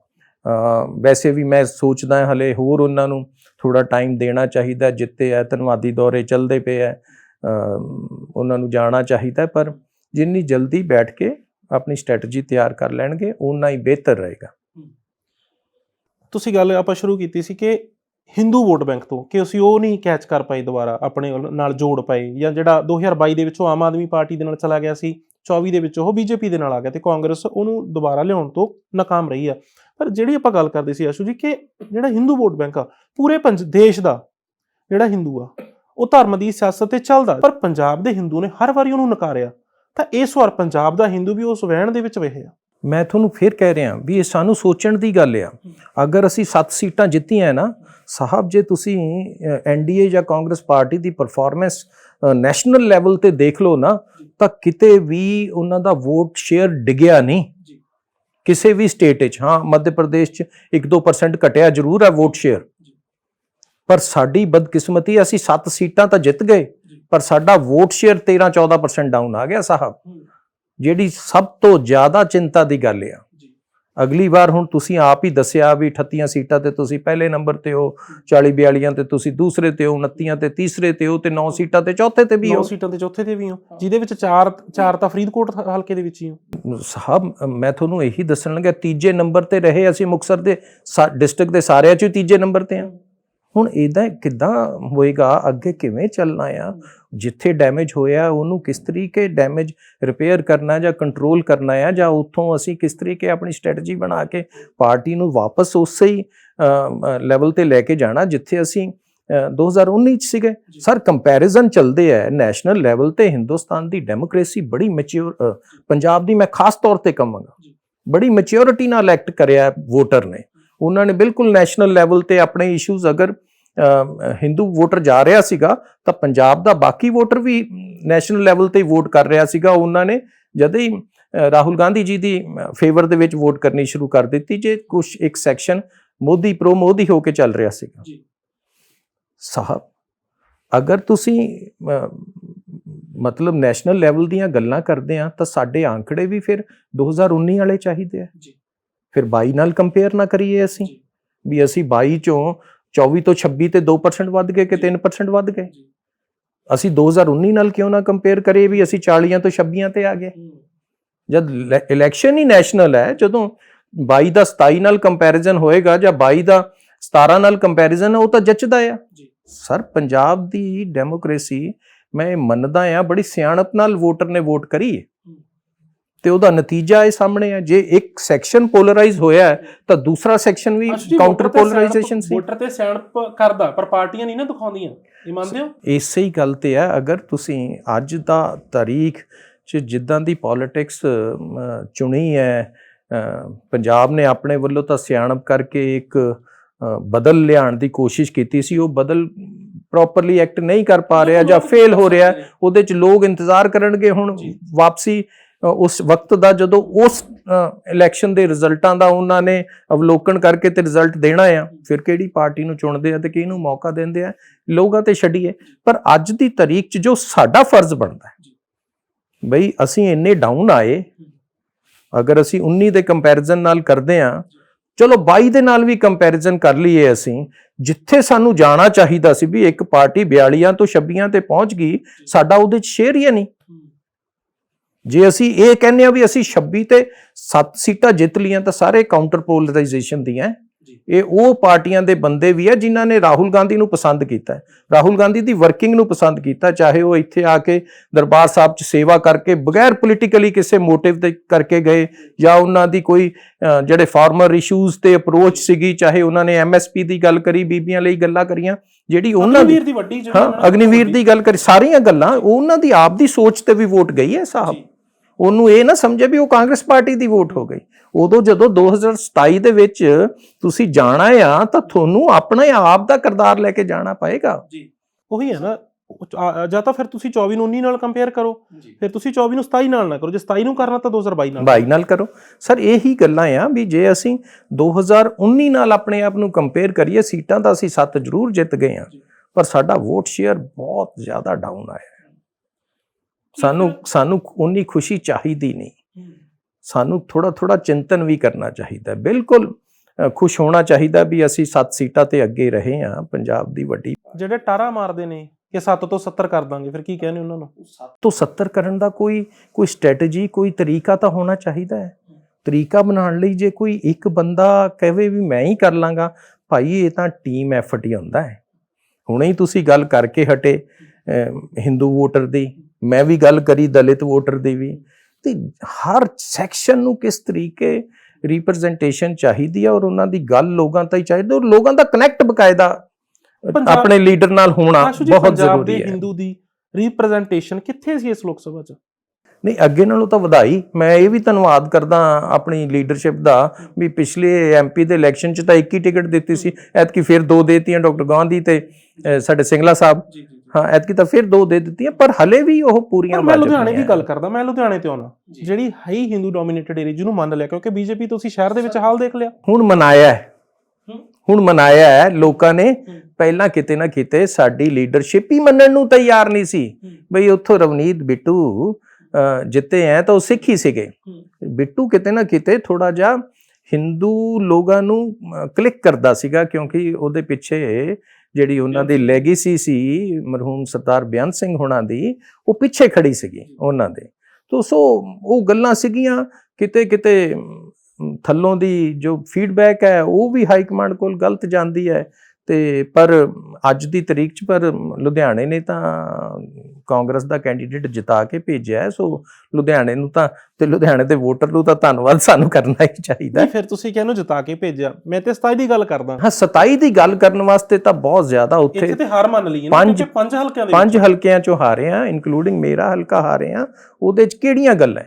ਵੈਸੇ ਵੀ ਮੈਂ ਸੋਚਦਾ ਹਾਂ ਹਲੇ ਹੋਰ ਉਹਨਾਂ ਨੂੰ ਥੋੜਾ ਟਾਈਮ ਦੇਣਾ ਚਾਹੀਦਾ ਜਿੱਤੇ ਹੈ ਧੰਨਵਾਦੀ ਦੌਰੇ ਚੱਲਦੇ ਪਏ ਹੈ ਉਹਨਾਂ ਨੂੰ ਜਾਣਾ ਚਾਹੀਦਾ ਪਰ ਜਿੰਨੀ ਜਲਦੀ ਬੈਠ ਕੇ ਆਪਣੀ ਸਟ੍ਰੈਟਜੀ ਤਿਆਰ ਕਰ ਲੈਣਗੇ ਉਨਾ ਹੀ ਬਿਹਤਰ ਰਹੇਗਾ। ਤੁਸੀਂ ਗੱਲ ਆਪਾਂ ਸ਼ੁਰੂ ਕੀਤੀ ਸੀ ਕਿ ਹਿੰਦੂ ਵੋਟ ਬੈਂਕ ਤੋਂ ਕਿ ਅਸੀਂ ਉਹ ਨਹੀਂ ਕੈਚ ਕਰ ਪਾਏ ਦੁਬਾਰਾ, ਆਪਣੇ ਨਾਲ ਜੋੜ ਪਾਏ ਜਾਂ ਜਿਹੜਾ 2022 ਦੇ ਵਿੱਚ ਉਹ ਆਮ ਆਦਮੀ ਪਾਰਟੀ ਦੇ ਨਾਲ ਚਲਾ ਗਿਆ ਸੀ 24 ਦੇ ਵਿੱਚ ਉਹ ਬੀਜੇਪੀ ਦੇ ਨਾਲ ਆ ਗਿਆ ਤੇ ਕਾਂਗਰਸ ਉਹਨੂੰ ਦੁਬਾਰਾ ਲਿਆਉਣ ਤੋਂ ਨਾਕਾਮ ਰਹੀ ਆ। ਪਰ ਜਿਹੜੀ ਆਪਾਂ ਗੱਲ ਕਰਦੇ ਸੀ ਆਸ਼ੂ ਜੀ ਕਿ ਜਿਹੜਾ ਹਿੰਦੂ ਵੋਟ ਬੈਂਕ ਆ, ਪੂਰੇ ਪੰਜ ਦੇਸ਼ ਦਾ ਜਿਹੜਾ ਹਿੰਦੂ ਆ, ਉਹ ਧਰਮ ਦੀ ਸਿਆਸਤ ਤੇ ਚੱਲਦਾ, ਪਰ ਪੰਜਾਬ ਦੇ ਹਿੰਦੂ ਨੇ ਹਰ ਵਾਰੀ ਉਹਨੂੰ ਨਕਾਰਿਆ। ਤਾਂ ਇਸ ਵਾਰ ਪੰਜਾਬ ਦਾ ਹਿੰਦੂ ਵੀ ਉਸ ਵਹਿਣ ਦੇ ਵਿੱਚ ਵਹਿਆ ਮੈਂ ਤੁਹਾਨੂੰ ਫਿਰ ਕਹਿ ਰਿਹਾ ਵੀ ਇਹ ਸਾਨੂੰ ਸੋਚਣ ਦੀ ਗੱਲ ਆ। ਅਗਰ ਅਸੀਂ 7 ਸੀਟਾਂ ਜਿੱਤੀਆਂ ਨਾ ਸਾਹਿਬ ਜੇ ਤੁਸੀਂ ਐਨਡੀਏ ਜਾਂ ਕਾਂਗਰਸ ਪਾਰਟੀ ਦੀ ਪਰਫਾਰਮੈਂਸ ਨੈਸ਼ਨਲ ਲੈਵਲ ਤੇ ਦੇਖ ਲਓ ਨਾ ਤਾਂ ਕਿਤੇ ਵੀ ਉਹਨਾਂ ਦਾ ਵੋਟ ਸ਼ੇਅਰ ਡਿੱਗਿਆ ਨਹੀਂ। ਕਿਸੇ ਵੀ ਸਟੇਟ 'ਚ ਹਾਂ ਮੱਧ ਪ੍ਰਦੇਸ਼ 'ਚ 1-2% ਘਟਿਆ ਜ਼ਰੂਰ ਹੈ ਵੋਟ ਸ਼ੇਅਰ ਪਰ ਸਾਡੀ ਬਦਕਿਸਮਤੀ ਅਸੀਂ 7 ਸੀਟਾਂ ਤਾਂ ਜਿੱਤ ਗਏ। ਪਰ ਸਾਡਾ ਵੋਟ ਸ਼ੇਅਰ 13-14% ਡਾਊਨ ਆ ਗਿਆ ਸਾਹਿਬ। ਜਿਹੜੀ ਸਭ ਤੋਂ ਜ਼ਿਆਦਾ ਚਿੰਤਾ ਦੀ ਗੱਲ ਆ। ਅਗਲੀ ਵਾਰ ਹੁਣ ਤੁਸੀਂ ਆਪ ਹੀ ਦੱਸਿਆ ਵੀ 38 ਸੀਟਾਂ ਤੇ ਤੁਸੀਂ ਪਹਿਲੇ ਨੰਬਰ ਤੇ ਹੋ 40 42 ਤੇ ਤੁਸੀਂ ਦੂਸਰੇ ਤੇ ਹੋ 29 ਤੇ ਤੀਸਰੇ ਤੇ ਹੋ ਤੇ 9 ਸੀਟਾਂ ਤੇ ਚੌਥੇ ਤੇ ਵੀ ਹੋ। ਸੀਟਾਂ ਤੇ ਚੌਥੇ ਤੇ ਵੀ ਹੋ। ਜਿਹਦੇ ਵਿੱਚ ਚਾਰ ਚਾਰ ਤਾਂ ਫਰੀਦਕੋਟ ਹਲਕੇ ਦੇ ਵਿੱਚ ਹੀ ਹੋ। ਸਾਹਿਬ ਮੈਂ ਤੁਹਾਨੂੰ ਇਹੀ ਦੱਸਣ ਲੱਗਾ ਤੀਜੇ ਨੰਬਰ ਤੇ ਰਹੇ ਅਸੀਂ ਮੁਕਸਰ ਦੇ ਡਿਸਟ੍ਰਿਕਟ ਦੇ ਸਾਰਿਆਂ ਚੋਂ ਤੀਜੇ ਨੰਬਰ ਤੇ ਆ। ਹੁਣ ਇਦਾਂ ਕਿੱਦਾਂ ਹੋਏਗਾ ਅੱਗੇ ਕਿਵੇਂ ਚੱਲਣਾ ਆ? ਜਿੱਥੇ ਡੈਮੇਜ ਹੋਇਆ ਉਹਨੂੰ ਕਿਸ ਤਰੀਕੇ ਡੈਮੇਜ ਰਿਪੇਅਰ ਕਰਨਾ ਜਾਂ ਕੰਟਰੋਲ ਕਰਨਾ ਆ ਜਾਂ ਉੱਥੋਂ ਅਸੀਂ ਕਿਸ ਤਰੀਕੇ ਆਪਣੀ ਸਟ੍ਰੈਟਜੀ ਬਣਾ ਕੇ ਪਾਰਟੀ ਨੂੰ ਵਾਪਸ ਉਸੇ ਹੀ ਲੈਵਲ ਤੇ ਲੈ ਕੇ ਜਾਣਾ ਜਿੱਥੇ ਅਸੀਂ ਅ, 2019 ਚ ਸੀਗੇ। ਸਰ ਕੰਪੈਰੀਜ਼ਨ ਚੱਲਦੇ ਆ ਨੈਸ਼ਨਲ ਲੈਵਲ ਤੇ ਹਿੰਦੁਸਤਾਨ ਦੀ ਡੈਮੋਕ੍ਰੇਸੀ ਬੜੀ ਮੈਚੁਰ ਪੰਜਾਬ ਦੀ ਮੈਂ ਖਾਸ ਤੌਰ ਤੇ ਕਹਾਂਗਾ। ਬੜੀ ਮੈਚਿਓਰਿਟੀ ਨਾਲ ਐਕਟ ਕਰਿਆ ਵੋਟਰ ਨੇ। ਉਹਨਾਂ ਨੇ ਬਿਲਕੁਲ ਨੈਸ਼ਨਲ ਲੈਵਲ ਤੇ ਆਪਣੇ ਇਸ਼ੂਜ਼ ਅਗਰ ਹਿੰਦੂ ਵੋਟਰ ਜਾ ਰਿਹਾ ਸੀਗਾ ਤਾਂ ਪੰਜਾਬ ਦਾ ਬਾਕੀ ਵੋਟਰ ਵੀ ਨੈਸ਼ਨਲ ਲੈਵਲ ਤੇ ਵੋਟ ਕਰ ਰਿਹਾ ਸੀਗਾ ਉਹਨਾਂ ਨੇ ਜਦ ਹੀ ਰਾਹੁਲ ਗਾਂਧੀ ਜੀ ਦੀ ਫੇਵਰ ਦੇ ਵਿੱਚ ਵੋਟ ਕਰਨੀ ਸ਼ੁਰੂ ਕਰ ਦਿੱਤੀ ਜੇ ਕੁਝ ਇੱਕ ਸੈਕਸ਼ਨ ਮੋਦੀ ਪ੍ਰੋ ਮੋਦੀ ਹੋ ਕੇ ਚੱਲ ਰਿਹਾ ਸੀਗਾ ਜੀ। ਸਾਹਿਬ ਅਗਰ ਤੁਸੀਂ ਮਤਲਬ ਨੈਸ਼ਨਲ ਲੈਵਲ ਦੀਆਂ ਗੱਲਾਂ ਕਰਦੇ ਆ ਤਾਂ ਸਾਡੇ ਆંકੜੇ ਵੀ ਫਿਰ 2019 ਵਾਲੇ ਚਾਹੀਦੇ ਆ ਜੀ। ਫਿਰ 22 ਨਾਲ ਕੰਪੇਅਰ ਨਾ ਕਰੀਏ ਅਸੀਂ। ਵੀ ਅਸੀਂ 22 ਚੋਂ 24 ਤੋਂ 26 ਤੇ 2% ਵੱਧ ਗਏ ਕਿ 3% ਵੱਧ ਗਏ? ਅਸੀਂ 2019 ਨਾਲ ਕਿਉਂ ਨਾ ਕੰਪੇਅਰ ਕਰੀਏ ਵੀ ਅਸੀਂ 40 ਤੋਂ 26 ਤੇ ਆ ਗਏ? ਜਦ ਇਲੈਕਸ਼ਨ ਹੀ ਨੈਸ਼ਨਲ ਹੈ ਜਦੋਂ 22 ਦਾ 27 ਨਾਲ ਕੰਪੈਰੀਜ਼ਨ ਹੋਏਗਾ ਜਾਂ 22 ਦਾ 17 ਨਾਲ ਕੰਪੈਰੀਜ਼ਨ ਉਹ ਤਾਂ ਜੱਚਦਾ ਆ। ਸਰ ਪੰਜਾਬ ਦੀ ਡੈਮੋਕ੍ਰੇਸੀ ਮੈਂ ਮੰਨਦਾ ਆ ਬੜੀ ਸਿਆਣਪ ਨਾਲ ਵੋਟਰ ਨੇ ਵੋਟ ਕਰੀ ਹੈ। ਤੇ ਉਹਦਾ ਨਤੀਜਾ ਇਹ ਸਾਹਮਣੇ ਹੈ ਜੇ ਇੱਕ ਸੈਕਸ਼ਨ ਪੋਲਰਾਈਜ਼ ਹੋਇਆ ਤਾਂ ਦੂਸਰਾ ਸੈਕਸ਼ਨ ਵੀ ਕਾਊਂਟਰ ਪੋਲਰਾਈਜੇਸ਼ਨ ਸੀ। ਵੋਟਰ ਤੇ ਸਿਆਣਪ ਕਰਦਾ ਪਰ ਪਾਰਟੀਆਂ ਨਹੀਂ ਨਾ ਦਿਖਾਉਂਦੀਆਂ। ਇਹ ਮੰਨਦੇ ਹੋ? ਇਸੇ ਹੀ ਗੱਲ ਤੇ ਹੈ ਅਗਰ ਤੁਸੀਂ ਅੱਜ ਦਾ ਤਾਰੀਖ ਚ ਜਿੱਦਾਂ ਦੀ ਪੋਲਿਟਿਕਸ ਚੁਣੀ ਹੈ ਪੰਜਾਬ ਨੇ ਆਪਣੇ ਵੱਲੋਂ ਤਾਂ ਸਿਆਣਪ ਕਰਕੇ ਇੱਕ ਬਦਲ ਲਿਆਉਣ ਦੀ ਕੋਸ਼ਿਸ਼ ਕੀਤੀ ਸੀ ਉਹ ਬਦਲ ਪ੍ਰੋਪਰਲੀ ਐਕਟ ਨਹੀਂ ਕਰ ਪਾ ਰਿਹਾ ਜਾਂ ਫੇਲ ਹੋ ਰਿਹਾ ਉਹਦੇ ਚ ਲੋਕ ਇੰਤਜ਼ਾਰ ਕਰਨਗੇ ਹੁਣ। ਵਾਪਸੀ। ਉਸ ਵਕਤ ਦਾ ਜਦੋਂ ਉਸ ਇਲੈਕਸ਼ਨ ਦੇ ਰਿਜ਼ਲਟਾਂ ਦਾ ਉਹਨਾਂ ਨੇ ਅਵਲੋਕਨ ਕਰਕੇ ਤੇ ਰਿਜ਼ਲਟ ਦੇਣਾ ਆ, ਫਿਰ ਕਿਹੜੀ ਪਾਰਟੀ ਨੂੰ ਚੁਣਦੇ ਆ ਤੇ ਕਿਹਨੂੰ ਮੌਕਾ ਦਿੰਦੇ ਆ ਲੋਕਾਂ ਤੇ ਛੱਡੀਏ। ਪਰ ਅੱਜ ਦੀ ਤਾਰੀਖ 'ਚ ਜੋ ਸਾਡਾ ਫਰਜ਼ ਬਣਦਾ ਹੈ, ਬਈ ਅਸੀਂ ਇੰਨੇ ਡਾਊਨ ਆਏ, ਅਗਰ ਅਸੀਂ 19 ਦੇ ਕੰਪੈਰੀਜ਼ਨ ਨਾਲ ਕਰਦੇ ਆ, ਚਲੋ 22 ਦੇ ਨਾਲ ਵੀ ਕੰਪੈਰੀਜ਼ਨ ਕਰ ਲਈਏ ਅਸੀਂ, ਜਿੱਥੇ ਸਾਨੂੰ ਜਾਣਾ ਚਾਹੀਦਾ ਸੀ ਵੀ ਇੱਕ ਪਾਰਟੀ 42 ਤੋਂ 26 ਤੇ ਪਹੁੰਚ ਗਈ, ਸਾਡਾ ਉਹਦੇ 'ਚ ਸ਼ੇਅਰ ਹੀ ਨਹੀਂ। ਜੇ ਅਸੀਂ ਇਹ ਕਹਿੰਦੇ ਆ ਵੀ ਅਸੀਂ 26 ਤੇ 7 ਸੀਟਾਂ ਜਿੱਤ ਲੀਆਂ ਤਾਂ ਸਾਰੇ ਕਾਊਂਟਰ ਪੋਲਰਾਈਜੇਸ਼ਨ ਦੀਆਂ। ਇਹ ਉਹ ਪਾਰਟੀਆਂ ਦੇ ਬੰਦੇ ਵੀ ਆ ਜਿਨ੍ਹਾਂ ਨੇ ਰਾਹੁਲ ਗਾਂਧੀ ਨੂੰ ਪਸੰਦ ਕੀਤਾ ਰਾਹੁਲ ਗਾਂਧੀ ਦੀ ਵਰਕਿੰਗ ਨੂੰ ਪਸੰਦ ਕੀਤਾ ਚਾਹੇ ਉਹ ਇੱਥੇ ਆ ਕੇ ਦਰਬਾਰ ਸਾਹਿਬ 'ਚ ਸੇਵਾ ਕਰਕੇ ਬਗੈਰ ਪੋਲੀਟੀਕਲੀ ਕਿਸੇ ਮੋਟਿਵ ਦੇ ਕਰਕੇ ਗਏ ਜਾਂ ਉਹਨਾਂ ਦੀ ਕੋਈ ਜਿਹੜੇ ਫਾਰਮਰ ਇਸ਼ੂਜ਼ ਤੇ ਅਪਰੋਚ ਸੀਗੀ ਚਾਹੇ ਉਹਨਾਂ ਨੇ ਐਮਐਸਪੀ ਦੀ ਗੱਲ ਕਰੀ ਬੀਬੀਆਂ ਲਈ ਗੱਲਾਂ ਕਰੀਆਂ ਜਿਹੜੀ ਉਹਨਾਂ ਦੀ ਅਗਨੀਵੀਰ ਦੀ ਵੱਡੀ ਜਿਹੜੀ ਹਾਂ ਅਗਨੀਵੀਰ ਦੀ ਗੱਲ ਕਰੀ ਸਾਰੀਆਂ ਗੱਲਾਂ ਉਹ ਉਹਨਾਂ ਦੀ ਆਪ ਦੀ ਸੋਚ ਤੇ ਵੀ ਵੋਟ ਗਈ ਹੈ ਸਾਹਿਬ। ਉਹਨੂੰ ਇਹ ਨਾ ਸਮਝੇ ਵੀ ਉਹ ਕਾਂਗਰਸ ਪਾਰਟੀ ਦੀ ਵੋਟ ਹੋ ਗਈ। ਉਦੋਂ ਜਦੋਂ 2027 ਦੇ ਵਿੱਚ ਤੁਸੀਂ ਜਾਣਾ ਆ ਤਾਂ ਤੁਹਾਨੂੰ ਆਪਣੇ ਆਪ ਦਾ ਕਿਰਦਾਰ ਲੈ ਕੇ ਜਾਣਾ ਪਏਗਾ। ਜੀ। ਉਹੀ ਹੈ ਨਾ ਜਾਂ ਤਾਂ ਫਿਰ ਤੁਸੀਂ 24 ਨੂੰ 19 ਨਾਲ ਕੰਪੇਅਰ ਕਰੋ। ਫਿਰ ਤੁਸੀਂ 24 ਨੂੰ 27 ਨਾਲ ਨਾ ਕਰੋ ਜੇ 27 ਨੂੰ ਕਰਨਾ ਤਾਂ 2022 ਨਾਲ। ਬਾਈ ਨਾਲ ਕਰੋ। ਸਰ ਇਹੀ ਗੱਲਾਂ ਆ ਵੀ ਜੇ ਅਸੀਂ 2019 ਨਾਲ ਆਪਣੇ ਆਪ ਨੂੰ ਕੰਪੇਅਰ ਕਰੀਏ ਸੀਟਾਂ ਤਾਂ ਅਸੀਂ 7 ਜ਼ਰੂਰ ਜਿੱਤ ਗਏ ਆ। ਪਰ ਸਾਡਾ ਵੋਟ ਸ਼ੇਅਰ ਬਹੁਤ ਜ਼ਿਆਦਾ ਡਾਊਨ ਆਇਆ। ਸਾਨੂੰ ਸਾਨੂੰ ਉਨੀ ਖੁਸ਼ੀ ਚਾਹੀਦੀ ਨਹੀਂ। ਸਾਨੂੰ ਥੋੜਾ ਥੋੜਾ ਚਿੰਤਨ ਵੀ ਕਰਨਾ ਚਾਹੀਦਾ। ਬਿਲਕੁਲ ਖੁਸ਼ ਹੋਣਾ ਚਾਹੀਦਾ ਵੀ ਅਸੀਂ 7 ਸੀਟਾਂ ਤੇ ਅੱਗੇ ਰਹੇ ਹਾਂ ਪੰਜਾਬ ਦੀ ਵੱਡੀ ਜਿਹੜੇ ਟਾਰਾ ਮਾਰਦੇ ਨੇ ਕਿ 7 ਤੋਂ 70 ਕਰ ਦਾਂਗੇ ਫਿਰ ਕੀ ਕਹਿੰਦੇ ਉਹਨਾਂ ਨੂੰ? ਤੋਂ 70 ਕਰਨ ਦਾ ਕੋਈ ਕੋਈ ਸਟ੍ਰੈਟਜੀ ਕੋਈ ਤਰੀਕਾ ਤਾਂ ਹੋਣਾ ਚਾਹੀਦਾ ਹੈ। ਤਰੀਕਾ ਬਣਾਉਣ ਲਈ ਜੇ ਕੋਈ ਇੱਕ ਬੰਦਾ ਕਹੇ ਵੀ ਮੈਂ ਹੀ ਕਰ ਲਾਂਗਾ ਭਾਈ ਇਹ ਤਾਂ ਟੀਮ ਐਫਰਟ ਹੀ ਹੁੰਦਾ ਹੈ। ਹੁਣੇ ਹੀ ਤੁਸੀਂ ਗੱਲ ਕਰਕੇ ਹਟੇ ਹਿੰਦੂ ਵੋਟਰ ਦੀ। ਮੈਂ ਵੀ ਗੱਲ ਕਰੀ ਦਲਿਤ ਵੋਟਰ ਦੀ ਵੀ ਤੇ ਹਰ ਸੈਕਸ਼ਨ ਨੂੰ ਕਿਸ ਤਰੀਕੇ ਰਿਪਰੈਜ਼ੈਂਟੇਸ਼ਨ ਚਾਹੀਦੀ ਹੈ ਔਰ ਉਹਨਾਂ ਦੀ ਗੱਲ ਲੋਕਾਂ ਤਾਈਂ ਚਾਹੀਦੀ ਔਰ ਲੋਕਾਂ ਦਾ ਕਨੈਕਟ ਬਕਾਇਦਾ ਆਪਣੇ ਲੀਡਰ ਨਾਲ ਹੋਣਾ ਬਹੁਤ ਪੰਜਾਬ ਦੇ ਜ਼ਰੂਰੀ ਹੈ। ਹਿੰਦੂ ਦੀ ਰਿਪਰੈਜ਼ੈਂਟੇਸ਼ਨ ਕਿੱਥੇ ਸੀ ਇਸ ਲੋਕ ਸਭਾ 'ਚ? ਨਹੀਂ ਅੱਗੇ ਨਾਲੋਂ ਤਾਂ ਵਧਾਈ। ਮੈਂ ਇਹ ਵੀ ਧੰਨਵਾਦ ਕਰਦਾ ਆਪਣੀ ਲੀਡਰਸ਼ਿਪ ਦਾ ਵੀ ਪਿਛਲੇ ਐਮਪੀ ਦੇ ਇਲੈਕਸ਼ਨ 'ਚ ਤਾਂ ਇੱਕ ਹੀ ਟਿਕਟ ਦਿੱਤੀ ਸੀ। ਐਤਕੀ ਫਿਰ ਦੋ ਦੇਤੀਆਂ ਡਾਕਟਰ ਗਾਂਧੀ ਤੇ ਸਾਡੇ ਸਿੰਗਲਾ ਸਾਹਿਬ। ਜੀ ਜੀ ਹਾਂ ਐਤਕੀ ਤਾਂ ਫਿਰ ਦੋ ਦੇ ਦਿੱਤੀਆਂ ਪਰ ਹਲੇ ਵੀ ਉਹ ਪੂਰੀਆਂ ਪਰ ਮੈਂ ਲੁਧਿਆਣੇ ਦੀ ਗੱਲ ਕਰਦਾ ਮੈਂ ਲੁਧਿਆਣੇ ਤੇ ਆਉਣਾ। ਜਿਹੜੀ ਹੈ ਹੀ ਹਿੰਦੂ ਡੋਮੀਨੇਟਡ ਏਰੀਆ ਜਿਹਨੂੰ ਮੰਨ ਲਿਆ ਕਿਉਂਕਿ ਬੀਜੇਪੀ ਤੁਸੀਂ ਸ਼ਹਿਰ ਦੇ ਵਿੱਚ ਹਾਲ ਦੇਖ ਲਿਆ। ਹੁਣ ਮਨਾਇਆ ਹੂੰ। ਹੁਣ ਮਨਾਇਆ ਹੈ ਲੋਕਾਂ ਨੇ ਪਹਿਲਾਂ ਕਿਤੇ ਨਾ ਕਿਤੇ ਸਾਡੀ ਲੀਡਰਸ਼ਿਪ ਹੀ ਮੰਨਣ ਨੂੰ ਤਿਆਰ ਨਹੀਂ ਸੀ। ਬਈ ਉੱਥੋਂ ਰਵਨੀਤ ਬਿੱਟੂ ਜਿੱਤੇ ਐ ਤਾਂ ਉਹ ਸਿੱਖ ਹੀ ਸੀਗੇ। ਬਿੱਟੂ ਕਿਤੇ ਨਾ ਕਿਤੇ ਥੋੜਾ ਜਿਹਾ ਹਿੰਦੂ ਲੋਕਾਂ ਨੂੰ ਕਲਿੱਕ ਕਰਦਾ ਸੀਗਾ ਕਿਉਂਕਿ ਉਹਦੇ ਪਿੱਛੇ ਜਿਹੜੀ ਉਹਨਾਂ ਦੀ ਲੈਗੇਸੀ ਸੀ ਮਰਹੂਮ ਸਰਦਾਰ ਬਿਆਨ ਸਿੰਘ ਹੋਣਾ ਦੀ ਉਹ ਪਿੱਛੇ ਖੜੀ ਸੀਗੀ ਉਹਨਾਂ ਦੇ। ਤੋ ਸੋ ਉਹ ਗੱਲਾਂ ਸੀਗੀਆਂ ਕਿਤੇ ਕਿਤੇ ਥੱਲੋਂ ਦੀ ਜੋ ਫੀਡਬੈਕ ਹੈ ਉਹ ਵੀ ਹਾਈ ਕਮਾਂਡ ਕੋਲ ਗਲਤ ਜਾਂਦੀ ਹੈ। ਤੇ ਪਰ ਅੱਜ ਦੀ ਤਰੀਕ 'ਚ ਪਰ ਲੁਧਿਆਣੇ ਨੇ ਤਾਂ ਕਾਂਗਰਸ ਦਾ ਕੈਂਡੀਡੇਟ ਜਿਤਾ ਕੇ ਭੇਜਿਆ ਸੋ ਲੁਧਿਆਣੇ ਨੂੰ ਤਾਂ ਤੇ ਲੁਧਿਆਣੇ ਦੇ ਵੋਟਰ ਨੂੰ ਤਾਂ ਧੰਨਵਾਦ ਸਾਨੂੰ ਕਰਨਾ ਹੀ ਚਾਹੀਦਾ ਫਿਰ ਤੁਸੀਂ ਕਿਹਨੂੰ ਜਿਤਾ ਕੇ ਭੇਜਿਆ? ਮੈਂ ਤੇ 27 ਦੀ ਗੱਲ ਕਰਦਾ। ਹਾਂ 27 ਦੀ ਗੱਲ ਕਰਨ ਵਾਸਤੇ ਤਾਂ ਬਹੁਤ ਜ਼ਿਆਦਾ ਉੱਥੇ ਇੱਥੇ ਤੇ ਹਾਰ ਮੰਨ ਲਈ ਨਾ ਪੰਜ- ਹਲਕਿਆਂ ਦੇ ਪੰਜ ਹਲਕਿਆਂ ਚੋਂ ਹਾਰੇ ਆ ਇਨਕਲੂਡਿੰਗ ਮੇਰਾ ਹਲਕਾ ਹਾਰੇ ਆ ਉਹਦੇ 'ਚ ਕਿਹੜੀਆਂ ਗੱਲਾਂ।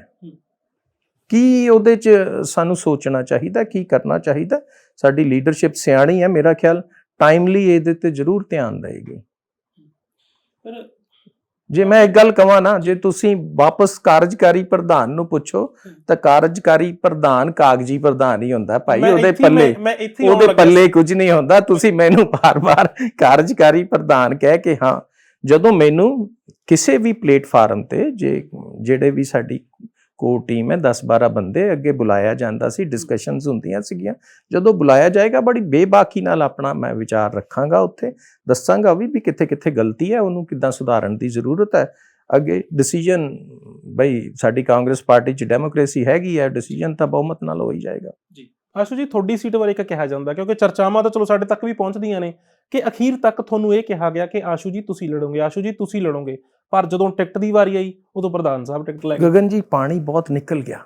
ਕੀ ਉਹਦੇ 'ਚ ਸਾਨੂੰ ਸੋਚਣਾ ਚਾਹੀਦਾ ਕੀ ਕਰਨਾ ਚਾਹੀਦਾ? ਸਾਡੀ ਲੀਡਰਸ਼ਿਪ ਸਿਆਣੀ ਹੈ ਮੇਰਾ ਖਿਆਲ। ਟਾਈਮਲੀ ਇਹਦੇ ਤੇ ਜ਼ਰੂਰ ਧਿਆਨ ਦੇਏਗੀ ਪਰ ਜੇ ਮੈਂ ਇੱਕ ਗੱਲ ਕਹਾਂ ਨਾ ਜੇ ਤੁਸੀਂ ਵਾਪਸ ਕਾਰਜਕਾਰੀ ਪ੍ਰਧਾਨ ਨੂੰ ਪੁੱਛੋ ਤਾਂ ਕਾਰਜਕਾਰੀ ਪ੍ਰਧਾਨ ਕਾਗਜ਼ੀ ਪ੍ਰਧਾਨ ਹੀ ਹੁੰਦਾ ਭਾਈ ਉਹਦੇ ਪੱਲੇ ਉਹਦੇ ਪੱਲੇ ਕੁਝ ਨਹੀਂ ਹੁੰਦਾ ਤੁਸੀਂ ਮੈਨੂੰ ਬਾਰ-ਬਾਰ ਕਾਰਜਕਾਰੀ ਪ੍ਰਧਾਨ ਕਹਿ ਕੇ ਹਾਂ ਜਦੋਂ ਮੈਨੂੰ ਕਿਸੇ ਵੀ ਪਲੇਟਫਾਰਮ ਤੇ ਜੇ ਜਿਹੜੇ ਵੀ ਸਾਡੀ ਕੋ ਟੀਮ ਹੈ 10-12 ਬੰਦੇ ਅੱਗੇ ਬੁਲਾਇਆ ਜਾਂਦਾ ਸੀ ਡਿਸਕਸ਼ਨਸ ਹੁੰਦੀਆਂ ਸੀਗੀਆਂ। ਜਦੋਂ ਬੁਲਾਇਆ ਜਾਏਗਾ, ਬੜੀ ਬੇਬਾਕੀ ਨਾਲ ਆਪਣਾ ਮੈਂ ਵਿਚਾਰ ਰੱਖਾਂਗਾ ਉੱਥੇ, ਦੱਸਾਂਗਾ ਵੀ ਵੀ ਕਿੱਥੇ ਕਿੱਥੇ ਗਲਤੀ ਹੈ, ਉਹਨੂੰ ਕਿੱਦਾਂ ਸੁਧਾਰਨ ਦੀ ਜ਼ਰੂਰਤ ਹੈ। ਅੱਗੇ ਡਿਸੀਜਨ ਬਈ ਸਾਡੀ ਕਾਂਗਰਸ ਪਾਰਟੀ 'ਚ ਡੈਮੋਕ੍ਰੇਸੀ ਹੈਗੀ ਹੈ ਡਿਸੀਜਨ ਤਾਂ ਬਹੁਮਤ ਨਾਲ ਹੋ ਹੀ ਜਾਏਗਾ। ਜੀ, ਆਸ਼ੂ ਜੀ, ਤੁਹਾਡੀ ਸੀਟ ਬਾਰੇ ਇੱਕ ਕਿਹਾ ਜਾਂਦਾ, ਕਿਉਂਕਿ ਚਰਚਾਵਾਂ ਤਾਂ ਚਲੋ ਸਾਡੇ ਤੱਕ ਵੀ ਪਹੁੰਚਦੀਆਂ ਨੇ, ਕਿ ਅਖੀਰ ਤੱਕ ਤੁਹਾਨੂੰ ਇਹ ਕਿਹਾ ਗਿਆ ਕਿ ਆਸ਼ੂ ਜੀ ਤੁਸੀਂ ਲੜੋਗੇ, ਆਸ਼ੂ ਜੀ ਤੁਸੀਂ ਲੜੋਗੇ। ਪਰ ਜਦੋਂ ਟਿਕਟ ਦੀ ਵਾਰੀ ਆਈ ਉਦੋਂ ਪ੍ਰਧਾਨ ਸਾਹਿਬ ਟਿਕਟ ਲੈ ਗਏ। ਗਗਨ ਜੀ ਪਾਣੀ ਬਹੁਤ ਨਿਕਲ ਗਿਆ।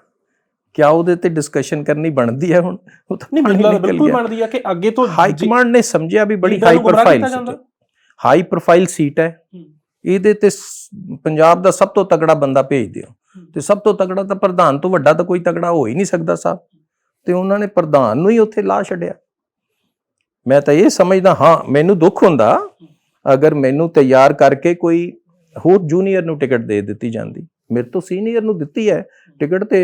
ਕਿਆ ਉਹਦੇ ਤੇ ਡਿਸਕਸ਼ਨ ਕਰਨੀ ਬਣਦੀ ਹੈ ਹੁਣ? ਉਹ ਤਾਂ ਨਹੀਂ ਬਿਲਕੁਲ ਬਣਦੀ ਆ ਕਿ ਅੱਗੇ ਤੋਂ ਹਾਈ ਕਮਾਂਡ ਨੇ ਸਮਝਿਆ ਵੀ ਬੜੀ ਹਾਈ ਪ੍ਰੋਫਾਈਲ। ਹੈ। ਹਾਈ ਪ੍ਰੋਫਾਈਲ ਸੀਟ ਹੈ। ਹੂੰ। ਇਹਦੇ ਤੇ ਪੰਜਾਬ ਦਾ ਸਭ ਤੋਂ ਤਗੜਾ ਬੰਦਾ ਭੇਜ ਦਿਓ। ਤੇ ਸਭ ਤੋਂ ਤਗੜਾ ਤਾਂ ਪ੍ਰਧਾਨ ਤੋਂ ਵੱਡਾ ਤਾਂ ਕੋਈ ਤਗੜਾ ਹੋ ਹੀ ਨਹੀਂ ਸਕਦਾ ਸਾਹਿਬ। ਤੇ ਉਹਨਾਂ ਨੇ ਪ੍ਰਧਾਨ ਨੂੰ ਹੀ ਉੱਥੇ ਲਾ ਛੱਡਿਆ। ਮੈਂ ਤਾਂ ਇਹ ਸਮਝਦਾ ਹਾਂ ਮੈਨੂੰ ਦੁੱਖ ਹੁੰਦਾ। ਅਗਰ ਮੈਨੂੰ ਤਿਆਰ ਕਰਕੇ ਕੋਈ ਹੋਰ ਜੂਨੀਅਰ ਨੂੰ ਟਿਕਟ ਦੇ ਦਿੱਤੀ ਜਾਂਦੀ। ਮੇਰੇ ਤੋਂ ਸੀਨੀਅਰ ਨੂੰ ਦਿੱਤੀ ਹੈ ਟਿਕਟ ਤੇ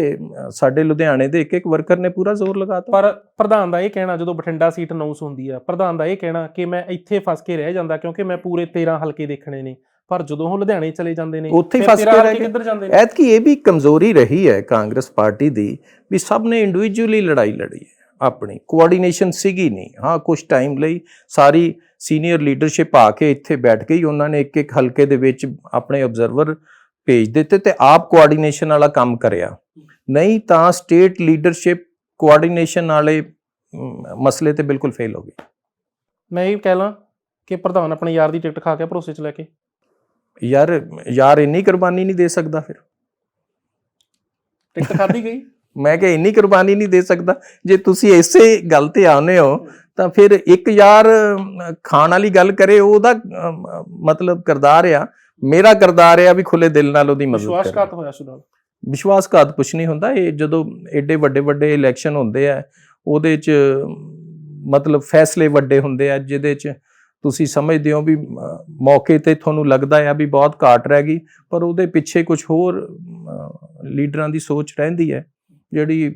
ਸਾਡੇ ਲੁਧਿਆਣੇ ਦੇ ਇੱਕ ਇੱਕ ਵਰਕਰ ਨੇ ਪੂਰਾ ਜ਼ੋਰ ਲਗਾਤਾ। ਪਰ ਪ੍ਰਧਾਨ ਦਾ ਇਹ ਕਹਿਣਾ ਜਦੋਂ ਬਠਿੰਡਾ ਸੀਟ ਅਨਾਉਂਸ ਹੁੰਦੀ ਆ ਪ੍ਰਧਾਨ ਦਾ ਇਹ ਕਹਿਣਾ ਕਿ ਮੈਂ ਇੱਥੇ ਫਸ ਕੇ ਰਹਿ ਜਾਂਦਾ ਕਿਉਂਕਿ ਮੈਂ ਪੂਰੇ 13 ਹਲਕੇ ਦੇਖਣੇ ਨੇ। ਪਰ ਜਦੋਂ ਉਹ ਲੁਧਿਆਣੇ ਚਲੇ ਜਾਂਦੇ ਨੇ ਉੱਥੇ ਫਸ ਕੇ 13 ਰਹਿ। ਕਿੱਧਰ ਜਾਂਦੇ ਨੇ? ਐਤਕੀ ਇਹ ਵੀ ਕਮਜ਼ੋਰੀ ਰਹੀ ਹੈ ਕਾਂਗਰਸ ਪਾਰਟੀ ਦੀ ਵੀ ਸਭ ਨੇ ਇੰਡੀਵਿਜੂਅਲੀ ਲੜਾਈ ਲੜੀ ਹੈ। ਆਪਣੀ ਕੋਆਰਡੀਨੇਸ਼ਨ ਸੀਗੀ ਨਹੀਂ। ਹਾਂ ਕੁਝ ਟਾਈਮ ਲਈ ਸਾਰੀ ਸੀਨੀਅਰ ਲੀਡਰਸ਼ਿਪ ਆ ਕੇ ਇੱਥੇ ਬੈਠ ਗਈ। ਉਹਨਾਂ ਨੇ ਇੱਕ ਇੱਕ ਹਲਕੇ ਦੇ ਵਿੱਚ ਆਪਣੇ ਆਬਜ਼ਰਵਰ ਭੇਜ ਦਿੱਤੇ ਤੇ ਆਪ ਕੋਆਰਡੀਨੇਸ਼ਨ ਵਾਲਾ ਕੰਮ ਕਰਿਆ। ਨਹੀਂ ਤਾਂ ਸਟੇਟ ਲੀਡਰਸ਼ਿਪ ਕੋਆਰਡੀਨੇਸ਼ਨ ਵਾਲੇ ਮਸਲੇ ਤੇ ਬਿਲਕੁਲ ਫੇਲ ਹੋ ਗਈ ਮੈਂ ਇਹ ਕਹਿ ਲਾਂ ਕਿ ਪ੍ਰਧਾਨ ਆਪਣੇ ਯਾਰ ਦੀ ਟਿਕਟ ਖਾ ਕੇ ਭਰੋਸੇ ਚ ਲੈ ਕੇ। ਯਾਰ ਯਾਰ ਇੰਨੀ ਕੁਰਬਾਨੀ ਨਹੀਂ ਦੇ ਸਕਦਾ ਫਿਰ। ਟਿਕਟ ਖਾਦੀ ਗਈ? ਮੈਂ ਕਿਹਾ ਇੰਨੀ ਕੁਰਬਾਨੀ ਨਹੀਂ ਦੇ ਸਕਦਾ। ਜੇ ਤੁਸੀਂ ਇਸੇ ਗੱਲ ਤੇ ਆਉਂਦੇ ਹੋ ਤਾਂ ਫਿਰ ਇੱਕ ਯਾਰ ਖਾਣ ਵਾਲੀ ਗੱਲ ਕਰੇ ਉਹਦਾ ਮਤਲਬ ਕਰਦਾਰ ਆ। ਮੇਰਾ ਕਰਦਾਰ ਆ ਵੀ ਖੁੱਲੇ ਦਿਲ ਨਾਲ ਉਹਦੀ ਮਦਦ ਕਰੇ। ਵਿਸ਼ਵਾਸਘਾਤ ਹੋਇਆ ਵਿਸ਼ਵਾਸਘਾਤ ਕੁਛ ਨਹੀਂ ਹੁੰਦਾ। ਇਹ ਜਦੋਂ ਐਡੇ ਵੱਡੇ ਵੱਡੇ ਇਲੈਕਸ਼ਨ ਹੁੰਦੇ ਆ ਉਹਦੇ ਚ ਮਤਲਬ ਫੈਸਲੇ ਵੱਡੇ ਹੁੰਦੇ ਆ ਜਿਹਦੇ ਚ ਤੁਸੀਂ ਸਮਝਦੇ ਹੋ ਵੀ ਮੌਕੇ ਤੇ ਤੁਹਾਨੂੰ ਲੱਗਦਾ ਆ ਵੀ ਬਹੁਤ ਘਾਟ ਰਹਿ ਗਈ ਪਰ ਉਹਦੇ ਪਿੱਛੇ ਕੁਝ ਹੋਰ ਲੀਡਰਾਂ ਦੀ ਸੋਚ ਰਹਿੰਦੀ ਹੈ। ਜਿਹੜੀ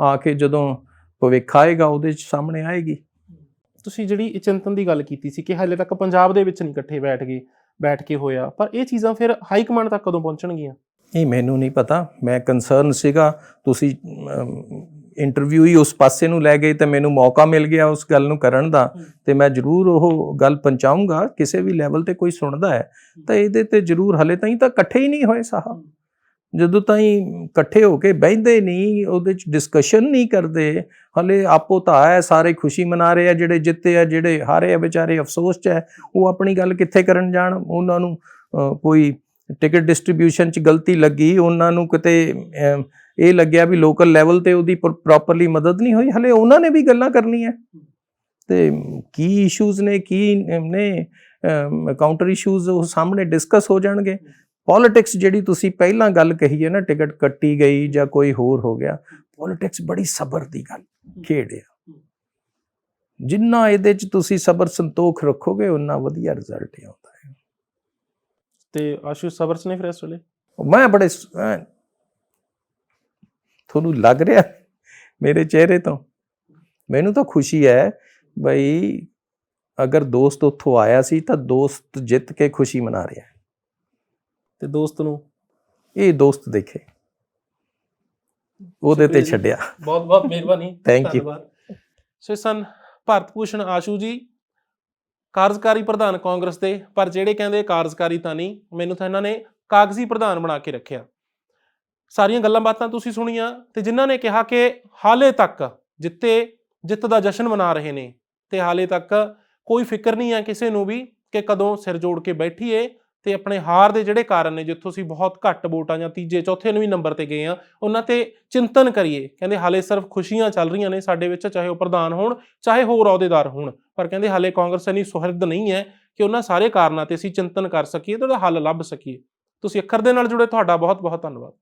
ਆ ਕੇ ਜਦੋਂ ਭਵਿੱਖ ਆਏਗਾ ਉਹਦੇ ਚ ਸਾਹਮਣੇ ਆਏਗੀ। ਤੁਸੀਂ ਜਿਹੜੀ ਚਿੰਤਨ ਦੀ ਗੱਲ ਕੀਤੀ ਸੀ ਕਿ ਹਾਲੇ ਤੱਕ ਪੰਜਾਬ ਦੇ ਵਿੱਚ ਨਹੀਂ ਇਕੱਠੇ ਬੈਠ ਗਏ ਬੈਠ ਕੇ ਹੋਇਆ ਪਰ ਇਹ ਚੀਜ਼ਾਂ ਫਿਰ ਹਾਈ ਕਮਾਂਡ ਤੱਕ ਕਦੋਂ ਪਹੁੰਚਣਗੀਆਂ? ਇਹ ਮੈਨੂੰ ਨਹੀਂ ਪਤਾ। ਮੈਂ ਕੰਸਰਨ ਸੀਗਾ ਤੁਸੀਂ ਇੰਟਰਵਿਊ ਹੀ ਉਸ ਪਾਸੇ ਨੂੰ ਲੈ ਗਏ ਤੇ ਮੈਨੂੰ ਮੌਕਾ ਮਿਲ ਗਿਆ ਉਸ ਗੱਲ ਨੂੰ ਕਰਨ ਦਾ। ਤੇ ਮੈਂ ਜ਼ਰੂਰ ਉਹ ਗੱਲ ਪਹੁੰਚਾਉਂਗਾ ਕਿਸੇ ਵੀ ਲੈਵਲ ਤੇ ਕੋਈ ਸੁਣਦਾ ਹੈ। ਤਾਂ ਇਹਦੇ ਤੇ ਜ਼ਰੂਰ ਹਲੇ ਤਾਈਂ ਤਾਂ ਇਕੱਠੇ ਹੀ ਨਹੀਂ ਹੋਏ ਸਾਹਬ। ਜਦੋਂ ਤਾਈਂ ਇਕੱਠੇ ਹੋ ਕੇ ਬਹਿੰਦੇ ਨਹੀਂ, ਉਹਦੇ ਚ ਡਿਸਕਸ਼ਨ ਨਹੀਂ ਕਰਦੇ। ਹਲੇ ਆਪੋ ਤਾਂ ਹੈ, ਸਾਰੇ ਖੁਸ਼ੀ ਮਨਾ ਰਹੇ ਆ, ਜਿਹੜੇ ਜਿੱਤੇ ਆ, ਜਿਹੜੇ ਹਾਰੇ ਆ ਵਿਚਾਰੇ, ਅਫਸੋਸ ਚ ਹੈ। ਉਹ ਆਪਣੀ ਗੱਲ ਕਿੱਥੇ ਕਰਨ ਜਾਣ? ਉਹਨਾਂ ਨੂੰ ਕੋਈ ਟਿਕਟ ਡਿਸਟ੍ਰੀਬਿਊਸ਼ਨ ਚ ਗਲਤੀ ਲੱਗੀ, ਉਹਨਾਂ ਨੂੰ ਕਿਤੇ ਇਹ ਲੱਗਿਆ ਵੀ ਲੋਕਲ ਲੈਵਲ ਤੇ ਉਹਦੀ ਪ੍ਰੋਪਰਲੀ ਮਦਦ ਨਹੀਂ ਹੋਈ। ਹਲੇ ਉਹਨਾਂ ਨੇ ਵੀ ਗੱਲਾਂ ਕਰਨੀਆਂ। ਤੇ ਕੀ ਇਸ਼ੂਜ਼ ਨੇ, ਕੀ ਨੇ ਕਾਊਂਟਰ ਇਸ਼ੂਜ਼ ਉਹ ਸਾਹਮਣੇ ਡਿਸਕਸ ਹੋ ਜਾਣਗੇ। ਪੋਲਿਟਿਕਸ ਜਿਹੜੀ ਤੁਸੀਂ ਪਹਿਲਾਂ ਗੱਲ ਕਹੀ ਹੈ ਨਾ ਟਿਕਟ ਕੱਟੀ ਗਈ ਜਾਂ ਕੋਈ ਹੋਰ ਹੋ ਗਿਆ ਪੋਲਿਟਿਕਸ ਬੜੀ ਸਬਰ ਦੀ ਗੱਲ ਖੇਡ ਆ। ਜਿੰਨਾ ਇਹਦੇ ਚ ਤੁਸੀਂ ਸਬਰ ਸੰਤੋਖ ਰੱਖੋਗੇ ਉਨਾ ਵਧੀਆ ਰਿਜ਼ਲਟ ਆਉਂਦਾ ਹੈ। ਤੇ ਆਸ਼ੂ ਸਬਰਸ ਨੇ ਫਿਰ ਇਸ ਵੇਲੇ? ਮੈਂ ਬੜੇ ਤੁਹਾਨੂੰ ਲੱਗ ਰਿਹਾ ਮੇਰੇ ਚਿਹਰੇ ਤੋਂ। ਮੈਨੂੰ ਤਾਂ ਖੁਸ਼ੀ ਹੈ ਬਈ ਅਗਰ ਦੋਸਤ ਉੱਥੋਂ ਆਇਆ ਸੀ ਤਾਂ ਦੋਸਤ ਜਿੱਤ ਕੇ ਖੁਸ਼ੀ ਮਨਾ ਰਿਹਾ ਹੈ। ਤੇ ਦੋਸਤ ਨੂੰ ਇਹ ਦੋਸਤ ਦੇਖੇ ਉਹਦੇ ਤੇ। ਛੱਡਿਆ ਬਹੁਤ ਬਹੁਤ ਮਿਹਰਬਾਨੀ you. ਧੰਨਵਾਦ। ਸੋ ਸਨ ਭਾਰਤ ਭੂਸ਼ਣ ਆਸ਼ੂ ਜੀ ਕਾਰਜਕਾਰੀ ਪ੍ਰਧਾਨ ਕਾਂਗਰਸ ਦੇ ਪਰ ਜਿਹੜੇ ਕਹਿੰਦੇ ਕਾਰਜਕਾਰੀ ਤਾਂ ਨਹੀਂ ਮੈਨੂੰ ਤਾਂ ਇਹਨਾਂ ਨੇ ਕਾਗਜ਼ੀ ਪ੍ਰਧਾਨ ਬਣਾ ਕੇ ਰੱਖਿਆ ਸਾਰੀਆਂ ਗੱਲਾਂ ਬਾਤਾਂ ਤੁਸੀਂ ਸੁਣੀਆਂ ਤੇ ਜਿਨ੍ਹਾਂ ਨੇ ਕਿਹਾ ਕਿ ਹਾਲੇ ਤੱਕ ਜਿੱਤੇ ਜਿੱਤ ਦਾ ਜਸ਼ਨ ਮਨਾ ਰਹੇ ਨੇ ਤੇ ਹਾਲੇ ਤੱਕ ਕੋਈ ਫਿਕਰ ਨਹੀਂ ਹੈ ਕਿਸੇ ਨੂੰ ਵੀ ਕਿ ਕਦੋਂ ਸਿਰ ਜੋੜ ਕੇ ਬੈਠੀਏ ਤੇ ਆਪਣੇ ਹਾਰ ਦੇ ਜਿਹੜੇ ਕਾਰਨ ਨੇ, ਜਿੱਥੋਂ ਅਸੀਂ ਬਹੁਤ ਘੱਟ ਵੋਟਾਂ ਜਾਂ ਤੀਜੇ, ਚੌਥੇ ਨੂੰ ਨੰਬਰ ਤੇ ਗਏ ਆ, ਉਹਨਾਂ ਤੇ ਚਿੰਤਨ ਕਰੀਏ। ਕਹਿੰਦੇ ਹਾਲੇ ਸਿਰਫ ਖੁਸ਼ੀਆਂ ਚੱਲ ਰਹੀਆਂ ਨੇ ਸਾਡੇ ਵਿੱਚ, ਚਾਹੇ ਉਹ ਪ੍ਰਧਾਨ ਹੋਣ, ਚਾਹੇ ਹੋਰ ਅਹੁਦੇਦਾਰ ਹੋਣ। ਪਰ ਕਹਿੰਦੇ ਹਾਲੇ ਕਾਂਗਰਸ ਇੰਨੀ ਸੁਹਿਰਦ ਨਹੀਂ ਹੈ ਕਿ ਉਹਨਾਂ ਸਾਰੇ ਕਾਰਨਾਂ ਤੇ ਅਸੀਂ ਚਿੰਤਨ ਕਰ ਸਕੀਏ ਤੇ ਉਹਦਾ ਹੱਲ ਲੱਭ ਸਕੀਏ। ਤੁਸੀਂ ਅੱਖਰ ਦੇ ਨਾਲ ਜੁੜੇ, ਤੁਹਾਡਾ ਬਹੁਤ ਬਹੁਤ ਧੰਨਵਾਦ।